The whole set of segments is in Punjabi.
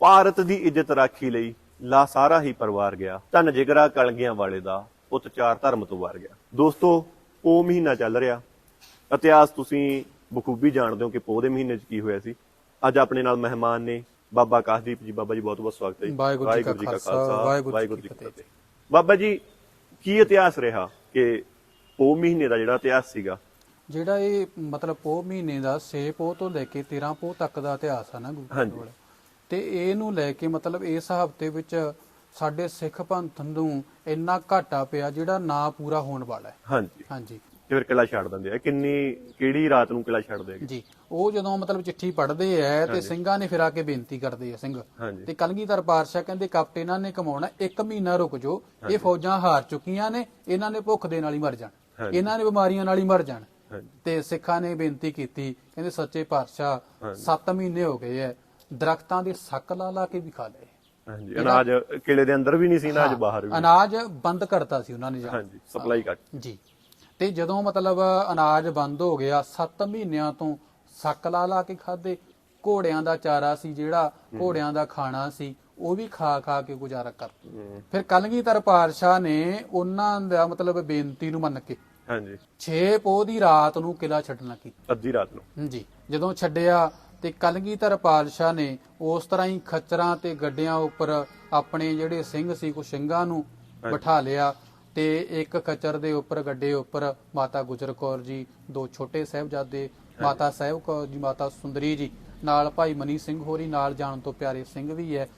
ਭਾਰਤ ਦੀ ਇੱਜ਼ਤ ਰਾਖੀ ਲਈ ਲਾ ਸਾਰਾ ਹੀ ਪਰਿਵਾਰ ਗਿਆ। ਧਨ ਜਿਗਰਾ ਕਲਗੀਆਂ ਵਾਲੇ ਦਾ ਪੁੱਤ ਚਾਰ ਧਰਮ ਤੋਂ ਵਾਰ ਗਿਆ। ਦੋਸਤੋ ਪੋ ਮਹੀਨਾ ਚੱਲ ਰਿਹਾ। ਇਤਿਹਾਸ ਤੁਸੀਂ ਬਖੂਬੀ ਜਾਣਦੇ ਹੋ ਕਿ ਪੋ ਦੇ ਮਹੀਨੇ 'ਚ ਕੀ ਹੋਇਆ ਸੀ। ਅੱਜ ਆਪਣੇ ਨਾਲ ਮਹਿਮਾਨ ਨੇ ਬਾਬਾ ਕਾਸ਼ਦੀਪ ਜੀ। ਬਾਬਾ ਜੀ ਬਹੁਤ ਬਹੁਤ ਸਵਾਗਤ ਹੈ। ਵਾਹਿਗੁਰੂ ਜੀ ਕਾ ਖਾਲਸਾ, ਵਾਹਿਗੁਰੂ ਜੀ ਕੀ ਫਤਿਹ। ਬਾਬਾ ਜੀ ਕੀ ਇਤਿਹਾਸ ਰਿਹਾ ਕਿ ਪੋ ਮਹੀਨੇ ਦਾ ਜਿਹੜਾ ਇਤਿਹਾਸ ਸੀਗਾ? ਜਿਹੜਾ ਇਹ ਮਤਲਬ ਪੋਹ ਮਹੀਨੇ ਦਾ 6 ਪੋਹ ਤੋਂ ਲੈ ਕੇ 13 ਪੋਹ ਤੱਕ ਦਾ ਇਤਿਹਾਸ ਆ ਨਾ ਗੁਰੂ ਤੇ ਇਹਨੂੰ ਲੈ ਕੇ ਮਤਲਬ ਇਸ ਹਫ਼ਤੇ ਵਿੱਚ ਸਾਡੇ ਸਿੱਖ ਪੰਥ ਨੂੰ ਇੰਨਾ ਘਾਟਾ ਪਿਆ ਜਿਹੜਾ ਨਾ ਪੂਰਾ ਹੋਣ ਵਾਲਾ ਹੈ। ਹਾਂਜੀ। ਹਾਂਜੀ। ਤੇ ਫਿਰ ਕਿਲਾ ਛੱਡ ਦਿੰਦੇ ਆ। ਕਿੰਨੀ ਕਿਹੜੀ ਰਾਤ ਨੂੰ ਕਿਲਾ ਛੱਡਦੇ ਹੈਗੇ ਜੀ ਉਹ ਜਦੋਂ ਮਤਲਬ ਚਿੱਠੀ ਪੜ੍ਹਦੇ ਐ ਤੇ ਸਿੰਘਾਂ ਨੇ ਫਿਰ ਆ ਕੇ ਬੇਨਤੀ ਕਰਦੇ ਆ ਸਿੰਘ। ਤੇ ਕਲਗੀਧਰ ਪਾਤਸ਼ਾਹ ਕਹਿੰਦੇ ਕਪਟੇ ਇਹਨਾਂ ਨੇ ਕਮਾਉਣਾ ਇੱਕ ਮਹੀਨਾ ਰੁਕ ਜਾਓ। ਇਹ ਫੌਜਾਂ ਹਾਰ ਚੁੱਕੀਆਂ ਨੇ ਇਹਨਾਂ ਨੇ ਭੁੱਖ ਦੇ ਨਾਲ ਹੀ ਮਰ ਜਾਣ। ਇਹਨਾਂ ਨੇ ਬਿਮਾਰੀਆਂ ਨਾਲ ਹੀ ਮਰ ਜਾਣ। ਤੇ ਸਿੱਖਾਂ ਨੇ ਬੇਨਤੀ ਕੀਤੀ ਕਹਿੰਦੇ ਸੱਚੇ ਪਾਤਸ਼ਾਹ 7 ਮਹੀਨੇ ਹੋ ਗਏ ਐ ਦਰਖਤਾਂ ਦੇ ਸੱਕ ਲਾ ਲਾ ਕੇ ਵੀ ਖਾ ਲਏ। ਹਾਂਜੀ ਅਨਾਜ ਕਿਲੇ ਦੇ ਅੰਦਰ ਵੀ ਨਹੀਂ ਸੀ ਅਨਾਜ ਬਾਹਰ ਵੀ ਅਨਾਜ ਬੰਦ ਕਰਤਾ ਸੀ ਉਹਨਾਂ ਨੇ ਜਾ ਹਾਂਜੀ ਸਪਲਾਈ ਕੱਟ ਜੀ। ਤੇ ਜਦੋਂ ਮਤਲਬ ਅਨਾਜ ਬੰਦ ਹੋ ਗਿਆ 7 ਮਹੀਨਿਆਂ ਤੋਂ ਸੱਕ ਲਾ ਲਾ ਕੇ ਖਾਦੇ ਘੋੜਿਆਂ ਦਾ ਚਾਰਾ ਸੀ ਜਿਹੜਾ ਘੋੜਿਆਂ ਦਾ ਖਾਣਾ ਸੀ ਉਹ ਵੀ ਖਾ ਖਾ ਕੇ ਗੁਜ਼ਾਰਾ ਕਰ ਫਿਰ ਕਲਗੀਧਰ ਪਾਤਸ਼ਾਹ ਨੇ ਉਹਨਾਂ ਦਾ ਮਤਲਬ ਬੇਨਤੀ ਨੂੰ ਮੰਨ ਕੇ ਹਾਂਜੀ। 6 ਪੋਹ ਦੀ ਰਾਤ ਨੂੰ ਕਿਲਾ ਛੱਡਣਾ ਕੀਤਾ। ਅੱਧੀ ਰਾਤ ਨੂੰ। ਜੀ ਜਦੋਂ ਛੱਡਿਆ ਤੇ ਕਲਗੀਧਰ ਪਾਤਸ਼ਾਹ ਨੇ ਉਸ ਤਰ੍ਹਾਂ ਹੀ ਖੱਚਰਾਂ ਤੇ ਗੱਡਿਆਂ ਉੱਪਰ ਆਪਣੇ ਜਿਹੜੇ ਸਿੰਘ ਸੀ ਕੁ ਸਿੰਘਾਂ ਨੂੰ ਬਿਠਾ ਲਿਆ ਤੇ ਇੱਕ ਖੱਚਰ ਦੇ ਉੱਪਰ ਗੱਡੇ ਉੱਪਰ ਮਾਤਾ ਗੁਜਰ ਕੌਰ ਜੀ ਦੋ ਛੋਟੇ ਸਾਹਿਬਜ਼ਾਦੇ ਮਾਤਾ ਸਾਹਿਬ ਕੌਰ ਜੀ ਮਾਤਾ ਸੁੰਦਰੀ ਜੀ ਨਾਲ ਭਾਈ ਮਨੀ ਸਿੰਘ ਹੋਰੀ ਨਾਲ ਜਾਣ ਤੋਂ ਪਿਆਰੇ ਸਿੰਘ ਵੀ ਹੈ।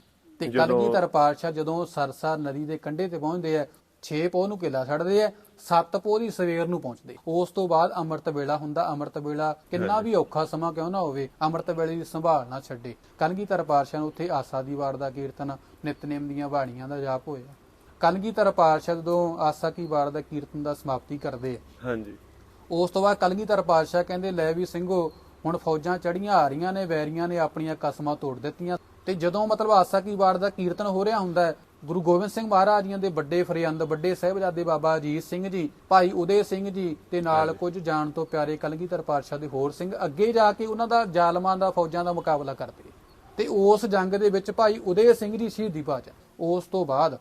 ਤੇ ਕਲਗੀਧਰ ਪਾਤਸ਼ਾਹ ਜਦੋਂ ਸਰਸਾ ਨਦੀ ਦੇ ਕੰਢੇ ਤੇ ਪਹੁੰਚਦੇ ਆ 6 ਪੋਹ ਨੂੰ ਕਿਲਾ ਛੱਡਦੇ ਆ 7 ਪੋਹ ਦੀ ਸਵੇਰ ਨੂੰ ਪਹੁੰਚਦੇ। ਉਸ ਤੋਂ ਬਾਅਦ ਅੰਮ੍ਰਿਤ ਵੇਲਾ ਹੁੰਦਾ। ਅੰਮ੍ਰਿਤ ਵੇਲਾ ਕਿੰਨਾ ਵੀ ਔਖਾ ਸਮਾਂ ਕਿਉਂ ਨਾ ਹੋਵੇ ਅੰਮ੍ਰਿਤ ਵੇਲੇ ਦੀ ਸੰਭਾਲ ਨਾ ਛੱਡੇ। ਕਲਗੀਧਰ ਪਾਤਸ਼ਾਹ ਨੂੰ ਉੱਥੇ ਆਸਾ ਦੀ ਵਾਰ ਦਾ ਕੀਰਤਨ ਨਿਤਨੇਮ ਦੀਆਂ ਬਾਣੀਆਂ ਦਾ ਜਾਪ ਹੋਇਆ। ਕਲਗੀਧਰ ਪਾਤਸ਼ਾਹ ਜਦੋਂ ਆਸਾ ਕੀ ਵਾਰ ਦਾ ਕੀਰਤਨ ਦਾ ਸਮਾਪਤੀ ਕਰਦੇ ਹਾਂਜੀ। ਉਸ ਤੋਂ ਬਾਅਦ ਕਲਗੀਧਰ ਪਾਤਸ਼ਾਹ ਕਹਿੰਦੇ ਲੈ ਵੀ ਸਿੰਘੋ ਹੁਣ ਫੌਜਾਂ ਚੜੀਆਂ ਆ ਰਹੀਆਂ ਨੇ ਵੈਰੀਆਂ ਨੇ ਆਪਣੀਆਂ ਕਸਮਾਂ ਤੋੜ ਦਿੱਤੀਆਂ। ਤੇ ਜਦੋਂ ਮਤਲਬ ਆਸਾ ਕੀ ਵਾਰ ਦਾ ਕੀਰਤਨ ਹੋ ਰਿਹਾ ਹੁੰਦਾ ਗੁਰੂ ਗੋਬਿੰਦ ਸਿੰਘ ਮਹਾਰਾਜ ਜੀਆਂ ਦੇ ਵੱਡੇ ਫਰਿਆੰਦ ਵੱਡੇ ਸਾਹਿਬਜ਼ਾਦੇ ਬਾਬਾ ਅਜੀਤ ਸਿੰਘ ਜੀ ਭਾਈ ਉਦੇ ਸਿੰਘ ਜੀ ਤੇ ਨਾਲ ਕੁਝ ਜਾਣ ਤੋਂ ਪਿਆਰੇ ਕਲਗੀਧਰ ਪਾਤਸ਼ਾਹ ਦੇ ਹੋਰ ਸਿੰਘ ਅੱਗੇ ਜਾ ਕੇ ਉਹਨਾਂ ਦਾ ਜ਼ਾਲਮਾਂ ਦਾ ਫੌਜਾਂ ਦਾ ਮੁਕਾਬਲਾ ਕਰਦੇ। ਤੇ ਉਸ ਜੰਗ ਦੇ ਵਿੱਚ ਭਾਈ ਉਦੇ ਸਿੰਘ ਜੀ ਸ਼ਹੀਦੀ ਪਾ ਜਾ ਉਸ ਤੋਂ ਬਾਅਦ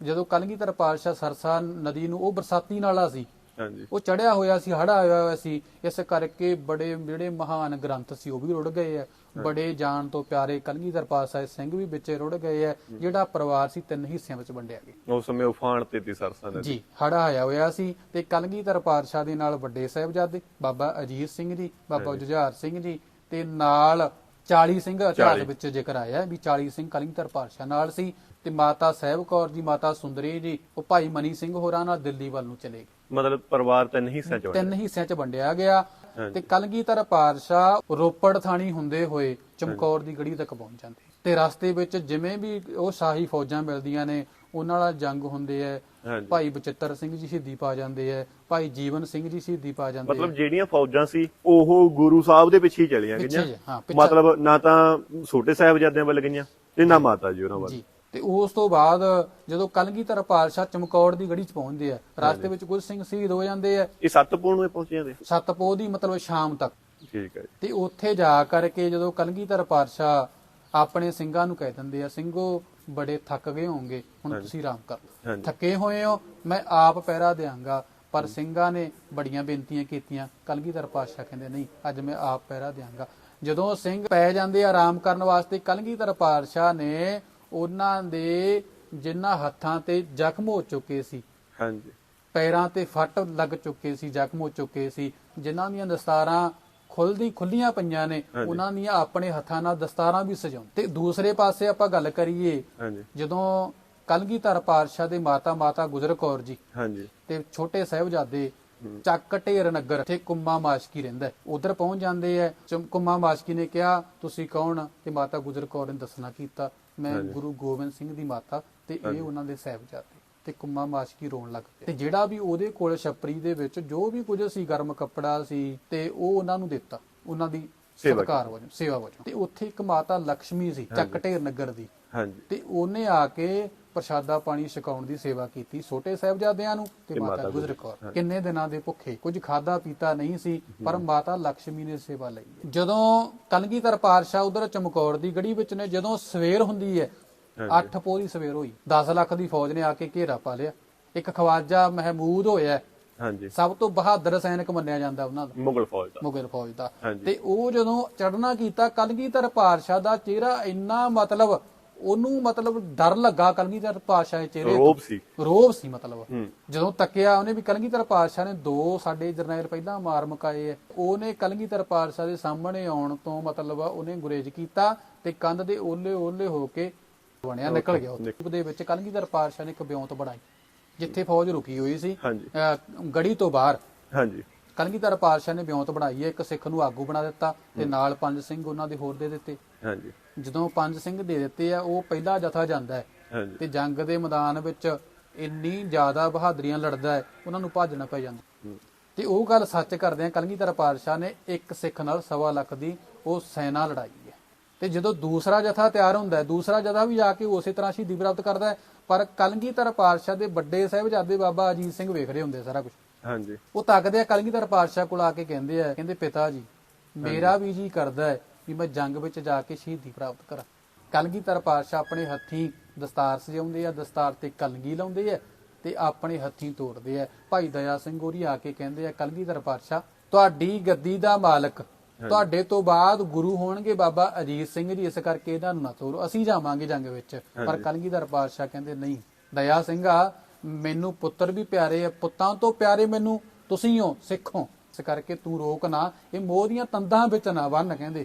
ਜਦੋਂ ਕਲਗੀਧਰ ਪਾਤਸ਼ਾਹ ਸਰਸਾ ਨਦੀ ਨੂੰ ਉਹ ਬਰਸਾਤੀ ਨਾਲਾ ਸੀ ਹਾਂਜੀ। ਉਹ ਚੜਿਆ ਹੋਇਆ ਸੀ ਹੜਾ ਆਇਆ ਹੋਇਆ ਸੀ ਇਸ ਕਰਕੇ ਬੜੇ ਜਿਹੜੇ ਮਹਾਨ ਗ੍ਰੰਥ ਸੀ ਉਹ ਵੀ ਰੁੜ ਗਏ ਐ ਬੜੇ ਜਾਣ ਤੋਂ ਪਿਆਰੇ ਕਲਗੀਧਰ ਪਾਤਸ਼ਾਹ ਸਿੰਘ ਵੀ ਵਿੱਚੇ ਰੁੜ ਗਏ ਐ ਜਿਹੜਾ ਪਰਿਵਾਰ ਸੀ ਤਿੰਨ ਹਿੱਸਿਆਂ ਵਿੱਚ ਵੰਡਿਆ ਗਿਆ। ਉਸ ਸਮੇਂ ਉਫਾਨ ਤੇ ਤੀ ਸਰਸਾ ਨਦੀ। ਜੀ ਹੜਾ ਆਇਆ ਹੋਇਆ ਸੀ ਤੇ ਕਲਗੀਧਰ ਪਾਤਸ਼ਾਹ ਦੇ ਨਾਲ ਵੱਡੇ ਸਾਹਿਬਜ਼ਾਦੇ ਬਾਬਾ ਅਜੀਤ ਸਿੰਘ ਜੀ ਬਾਬਾ ਜੁਝਾਰ ਸਿੰਘ ਜੀ ਤੇ ਨਾਲ 40 ਸਿੰਘ ਇਤਿਹਾਸ ਵਿੱਚ ਜ਼ਿਕਰ ਆਇਆ ਵੀ 40 ਸਿੰਘ ਕਲਗੀਧਰ ਪਾਤਸ਼ਾਹ ਨਾਲ ਸੀ ਤੇ ਮਾਤਾ ਸਾਹਿਬ ਕੌਰ ਜੀ ਮਾਤਾ ਸੁੰਦਰੀ ਜੀ ਉਹ ਭਾਈ ਮਨੀ ਸਿੰਘ ਹੋਰਾਂ ਨਾਲ ਦਿੱਲੀ ਵੱਲ ਨੂੰ ਚਲੇ ਗਏ। ਮਤਲਬ ਪਰਿਵਾਰ ਤਿੰਨ ਹਿੱਸਿਆਂ ਚ ਵੰਡਿਆ। ਤਿੰਨ ਹਿੱਸਿਆਂ 'ਚ ਵੰਡਿਆ ਗਿਆ ਤੇ ਕਲਗੀਧਰ ਪਾਤਸ਼ਾਹ ਰੋਪੜ ਥਾਣੀ ਹੁੰਦੇ ਹੋਏ ਚਮਕੌਰ ਦੀ ਗੜੀ ਤੱਕ ਪਹੁੰਚ ਜਾਂਦੇ। ਤੇ ਰਸਤੇ ਵਿੱਚ ਜਿਵੇਂ ਵੀ ਉਹ ਸ਼ਾਹੀ ਫੌਜਾਂ ਮਿਲਦੀਆਂ ਨੇ ਉਹਨਾਂ ਨਾਲ ਜੰਗ ਹੁੰਦੇ ਐ। ਭਾਈ ਬਚਿੱਤਰ ਸਿੰਘ ਜੀ ਸ਼ਹੀਦੀ ਪਾ ਜਾਂਦੇ ਐ। ਭਾਈ ਜੀਵਨ ਸਿੰਘ ਜੀ ਸ਼ਹੀਦੀ ਪਾ ਜਾਂਦੇ ਮਤਲਬ ਜਿਹੜੀਆਂ ਫੌਜਾਂ ਸੀ ਉਹ ਗੁਰੂ ਸਾਹਿਬ ਦੇ ਪਿੱਛੇ ਹੀ ਚਲੀਆਂ ਗਈਆਂ। ਮਤਲਬ ਨਾ ਤਾਂ ਛੋਟੇ ਸਾਹਿਬਜ਼ਾਦਿਆਂ ਵੱਲ ਗਈਆਂ ਤੇ ਨਾ ਮਾਤਾ ਜੀ ਉਹਨਾਂ ਵੱਲ। ਜੀ। ਤੇ ਉਸ ਤੋਂ ਬਾਅਦ ਜਦੋਂ ਕਲਗੀਧਰ ਪਾਤਸ਼ਾਹ ਚਮਕੌਰ ਦੀ ਗੜੀ 'ਚ ਪਹੁੰਚਦੇ ਆ ਰਸਤੇ ਵਿੱਚ ਕੁਝ ਸਿੰਘ ਸ਼ਹੀਦ ਹੋ ਜਾਂਦੇ ਆ। ਇਹ ਸੱਤਪੂਰ ਨੂੰ ਪਹੁੰਚ ਜਾਂਦੇ ਸਤਪੋਹ ਦੀ ਮਤਲਬ ਸ਼ਾਮ ਤੱਕ। ਠੀਕ ਹੈ ਤੇ ਉੱਥੇ ਜਾ ਕਰਕੇ ਜਦੋਂ ਕਲਗੀਧਰ ਪਾਤਸ਼ਾਹ ਆਪਣੇ ਸਿੰਘਾਂ ਨੂੰ ਕਹਿ ਦਿੰਦੇ ਆ ਸਿੰਘੋ ਬੜੇ ਥੱਕ ਗਏ ਹੋਵੋਗੇ। ਹੁਣ ਤੁਸੀਂ ਆਰਾਮ ਕਰ ਲਓ। ਥੱਕੇ ਹੋਏ ਹੋ ਮੈਂ ਆਪ ਪਹਿਰਾ ਦੇਵਾਂਗਾ ਪਰ ਸਿੰਘਾਂ ਨੇ ਬੜੀਆਂ ਬੇਨਤੀਆਂ ਕੀਤੀਆਂ। ਕਲਗੀਧਰ ਪਾਤਸ਼ਾਹ ਕਹਿੰਦੇ ਨਹੀਂ ਅੱਜ ਮੈਂ ਆਪ ਪਹਿਰਾ ਦੇਵਾਂਗਾ ਜਦੋਂ ਸਿੰਘ ਪੈ ਜਾਂਦੇ ਆ ਆਰਾਮ ਕਰਨ ਵਾਸਤੇ ਕਲਗੀਧਰ ਪਾਤਸ਼ਾਹ ਨੇ ਉਹਨਾਂ ਦੇ ਜਿਨ੍ਹਾਂ ਹੱਥਾਂ ਤੇ ਜ਼ਖਮ ਹੋ ਚੁੱਕੇ ਸੀ ਹਾਂਜੀ। ਪੈਰਾਂ ਤੇ ਫੱਟ ਲੱਗ ਚੁੱਕੇ ਸੀ ਜ਼ਖਮ ਹੋ ਚੁੱਕੇ ਸੀ ਜਿਨ੍ਹਾਂ ਦੀਆਂ ਦਸਤਾਰਾਂ ਖੁੱਲਦੀ ਖੁੱਲੀਆਂ ਪਈਆਂ ਨੇ। ਉਹਨਾਂ ਦੀਆਂ ਆਪਣੇ ਹੱਥਾਂ ਨਾਲ ਦਸਤਾਰਾਂ ਵੀ ਸਜਾਉਂ ਤੇ ਦੂਸਰੇ ਪਾਸੇ ਆਪਾਂ ਗੱਲ ਕਰੀਏ ਹਾਂਜੀ। ਜਦੋਂ ਕਲਗੀਧਰ ਪਾਤਸ਼ਾਹ ਦੇ ਮਾਤਾ ਮਾਤਾ ਗੁਜਰ ਕੌਰ ਜੀ ਹਾਂਜੀ। ਤੇ ਛੋਟੇ ਸਾਹਿਬਜ਼ਾਦੇ ਚੱਕ ਢੇਰ ਨਗਰ ਤੇ ਕੁੰਮਾ ਮਾਸ਼ਕੀ ਰਹਿੰਦਾ ਉਧਰ ਪਹੁੰਚ ਜਾਂਦੇ ਐ ਕੁੰਮਾ ਮਾਸ਼ਕੀ ਨੇ ਕਿਹਾ ਤੁਸੀਂ ਕੌਣ? ਤੇ ਮਾਤਾ ਗੁਜਰ ਕੌਰ ਨੇ ਦੱਸਣਾ ਕੀਤਾ ਮੈਂ ਗੁਰੂ ਗੋਬਿੰਦ ਸਿੰਘ ਦੀ ਮਾਤਾ ਤੇ ਇਹ ਉਹਨਾਂ ਦੇ ਸਾਹਿਬਜ਼ਾਦੇ ਤੇ ਕੁੰਮਾ ਮਾਸ਼ਕੀ ਰੋਣ ਲੱਗ ਪਿਆ। ਤੇ ਜਿਹੜਾ ਵੀ ਉਹਦੇ ਕੋਲ ਛਪਰੀ ਦੇ ਵਿੱਚ ਜੋ ਵੀ ਕੁਝ ਸੀ ਗਰਮ ਕੱਪੜਾ ਸੀ ਤੇ ਉਹ ਉਹਨਾਂ ਨੂੰ ਦਿੱਤਾ। ਉਹਨਾਂ ਦੀ ਸਤਿਕਾਰ ਵਜੋਂ ਸੇਵਾ ਵਜੋਂ। ਤੇ ਉੱਥੇ ਇੱਕ ਮਾਤਾ ਲక్ష్ਮੀ ਸੀ ਚੱਕ ਢੇਰ ਨਗਰ ਦੀ। ਹਾਂਜੀ। ਤੇ ਉਹਨੇ ਆ ਕੇ ਪ੍ਰਸ਼ਾਦਾ ਪਾਣੀ ਛਕਾਉਣ ਦੀ ਸੇਵਾ ਕੀਤੀ ਛੋਟੇ ਸਾਹਿਬਜ਼ਾਦਿਆਂ ਨੂੰ ਤੇ ਮਾਤਾ ਗੁਜਰ ਕੌਰ ਕਿੰਨੇ ਦਿਨਾਂ ਦੇ ਭੁੱਖੇ? ਕੁਝ ਖਾਦਾ ਪੀਤਾ ਨਹੀਂ ਸੀ ਪਰ ਮਾਤਾ ਲక్ష్ਮੀ ਨੇ ਸੇਵਾ ਲਈ ਜਦੋਂ ਕਲਗੀਧਰ ਪਾਤਸ਼ਾਹ ਉਧਰ ਚਮਕੌਰ ਦੀ ਗੜੀ ਵਿੱਚ ਨੇ ਜਦੋਂ ਸਵੇਰ ਹੁੰਦੀ ਹੈ 8 ਪੋਰੀ ਸਵੇਰ ਹੋਈ 10 ਲੱਖ ਦੀ ਫੌਜ ਨੇ ਆ ਕੇ ਘੇਰਾ ਪਾ ਲਿਆ। ਇੱਕ ਖਵਾਜਾ ਮਹਿਮੂਦ ਹੋਇਆ ਹਾਂਜੀ। ਸਭ ਤੋਂ ਬਹਾਦਰ ਸੈਨਿਕ ਮੰਨਿਆ ਜਾਂਦਾ ਉਹਨਾਂ ਦਾ। ਮੁਗਲ ਫੌਜ ਦਾ। ਮੁਗਲ ਫੌਜ ਦਾ। ਤੇ ਉਹ ਜਦੋਂ ਚੜਨਾ ਕੀਤਾ ਕਲਗੀਧਰ ਪਾਤਸ਼ਾਹ ਦਾ ਚਿਹਰਾ ਇੰਨਾ ਮਤਲਬ ਉਹਨੂੰ ਮਤਲਬ ਡਰ ਲੱਗਾ ਕਲਗੀਧਰ ਪਾਤਸ਼ਾਹ ਦੇ ਚਿਹਰੇ। ਰੋਬ ਸੀ। ਰੋਬ ਸੀ ਮਤਲਬ। ਜਦੋਂ ਤੱਕਿਆ ਉਹਨੇ ਵੀ ਕਲਗੀਧਰ ਪਾਤਸ਼ਾਹ ਨੇ ਦੋ ਸਾਡੇ ਜਰਨੈਲ ਪਹਿਲਾਂ ਮਾਰ ਮੁਕਾਏ ਉਹਨੇ ਕਲਗੀਧਰ ਪਾਤਸ਼ਾਹ ਦੇ ਸਾਹਮਣੇ ਆਉਣ ਤੋਂ ਮਤਲਬ ਉਹਨੇ ਗੁਰੇਜ ਕੀਤਾ ਤੇ ਕੰਧ ਦੇ ਓਲੇ ਓਲੇ ਹੋ ਕੇ ਬਣਿਆ ਨਿਕਲ ਗਿਆ ਉੱਥੇ। ਦੇ ਵਿੱਚ ਕਲਗੀਧਰ ਪਾਤਸ਼ਾਹ ਨੇ ਇੱਕ ਬਿਉਂਤ ਬਣਾਈ ਜਿੱਥੇ ਫੌਜ ਰੁਕੀ ਹੋਈ ਸੀ। ਗੜੀ ਤੋਂ ਬਾਹਰ। ਹਾਂਜੀ। ਕਲਗੀਧਰ ਪਾਤਸ਼ਾਹ ਨੇ ਬਿਉਂਤ ਬਣਾਈ ਹੈ ਇੱਕ ਸਿੱਖ ਨੂੰ ਆਗੂ ਬਣਾ ਦਿੱਤਾ ਤੇ ਨਾਲ ਪੰਜ ਸਿੰਘ ਉਹਨਾਂ ਦੇ ਹੋਰ ਦੇ ਦਿੱਤੇ। ਹਾਂਜੀ। ਜਦੋਂ ਪੰਜ ਸਿੰਘ ਦੇ ਦਿੱਤੇ ਆ ਉਹ ਪਹਿਲਾ ਜਥਾ ਜਾਂਦਾ ਹੈ। ਹਾਂਜੀ। ਤੇ ਜੰਗ ਦੇ ਮੈਦਾਨ ਵਿੱਚ ਇੰਨੀ ਜ਼ਿਆਦਾ ਬਹਾਦਰੀਆਂ ਲੜਦਾ ਹੈ ਉਹਨਾਂ ਨੂੰ ਭੱਜਣਾ ਪੈ ਜਾਂਦਾ। ਤੇ ਉਹ ਗੱਲ ਸੱਚ ਕਰਦੇ ਆ ਕਲਗੀਧਰ ਪਾਤਸ਼ਾਹ ਨੇ ਇੱਕ ਸਿੱਖ ਨਾਲ ਸਵਾ ਲੱਖ ਦੀ ਉਹ ਸੈਨਾ ਲੜਾਈ ਹੈ। ਤੇ ਜਦੋਂ ਦੂਸਰਾ ਜਥਾ ਤਿਆਰ ਹੁੰਦਾ ਦੂਸਰਾ ਜਥਾ ਵੀ ਜਾ ਕੇ ਉਸੇ ਤਰ੍ਹਾਂ ਸ਼ਹੀਦੀ ਪ੍ਰਾਪਤ ਕਰਦਾ ਹੈ ਪਰ ਕਲਗੀਧਰ ਪਾਤਸ਼ਾਹ ਦੇ ਵੱਡੇ ਸਾਹਿਬਜ਼ਾਦੇ ਬਾਬਾ ਅਜੀਤ ਸਿੰਘ ਵੇਖ ਰਹੇ ਹੁੰਦੇ ਸਾਰਾ ਕੁਝ ਹਾਂਜੀ। ਉਹ ਤੱਕਦੇ ਆ ਕਲਗੀਧਰ ਪਾਤਸ਼ਾਹ ਕੋਲ ਆ ਕੇ ਕਹਿੰਦੇ ਆ ਕਹਿੰਦੇ ਪਿਤਾ ਜੀ ਮੇਰਾ ਵੀ ਜੀ ਕਰਦਾ ਹੈ ਵੀ ਮੈਂ ਜੰਗ ਵਿੱਚ ਜਾ ਕੇ ਸ਼ਹੀਦੀ ਪ੍ਰਾਪਤ ਕਰਾਂ। ਕਲਗੀਧਰ ਪਾਤਸ਼ਾਹ ਆਪਣੇ ਹੱਥੀਂ ਦਸਤਾਰ ਸਜਾਉਂਦੇ ਆ ਦਸਤਾਰ ਤੇ ਕਲਗੀ ਲਾਉਂਦੇ ਆ ਤੇ ਆਪਣੇ ਹੱਥੀਂ ਤੋੜਦੇ ਆ। ਭਾਈ ਦਇਆ ਸਿੰਘ ਹੋਰੀ ਆ ਕੇ ਕਹਿੰਦੇ ਆ ਕਲਗੀਧਰ ਪਾਤਸ਼ਾਹ ਤੁਹਾਡੀ ਗੱਦੀ ਦਾ ਮਾਲਕ ਤੁਹਾਡੇ ਤੋਂ ਬਾਅਦ ਗੁਰੂ ਹੋਣਗੇ ਬਾਬਾ ਅਜੀਤ ਸਿੰਘ ਜੀ ਇਸ ਕਰਕੇ ਇਹਨਾਂ ਨੂੰ ਨਾ ਤੋਰੋ ਅਸੀਂ ਜਾਵਾਂਗੇ ਜੰਗ ਵਿੱਚ। ਪਰ ਕਲਗੀਧਰ ਪਾਤਸ਼ਾਹ ਕਹਿੰਦੇ ਨਹੀਂ ਦਇਆ ਸਿੰਘਾ ਮੈਨੂੰ ਪੁੱਤਰ ਵੀ ਪਿਆਰੇ ਆ ਪੁੱਤਾਂ ਤੋਂ ਪਿਆਰੇ ਮੈਨੂੰ ਤੁਸੀਂ ਹੋ ਸਿੱਖੋ ਇਸ ਕਰਕੇ ਤੂੰ ਰੋਕ ਨਾ ਇਹ ਮੋਹ ਦੀਆਂ ਤੰਦਾਂ ਵਿੱਚ ਨਾ ਵੰਨ ਕਹਿੰਦੇ।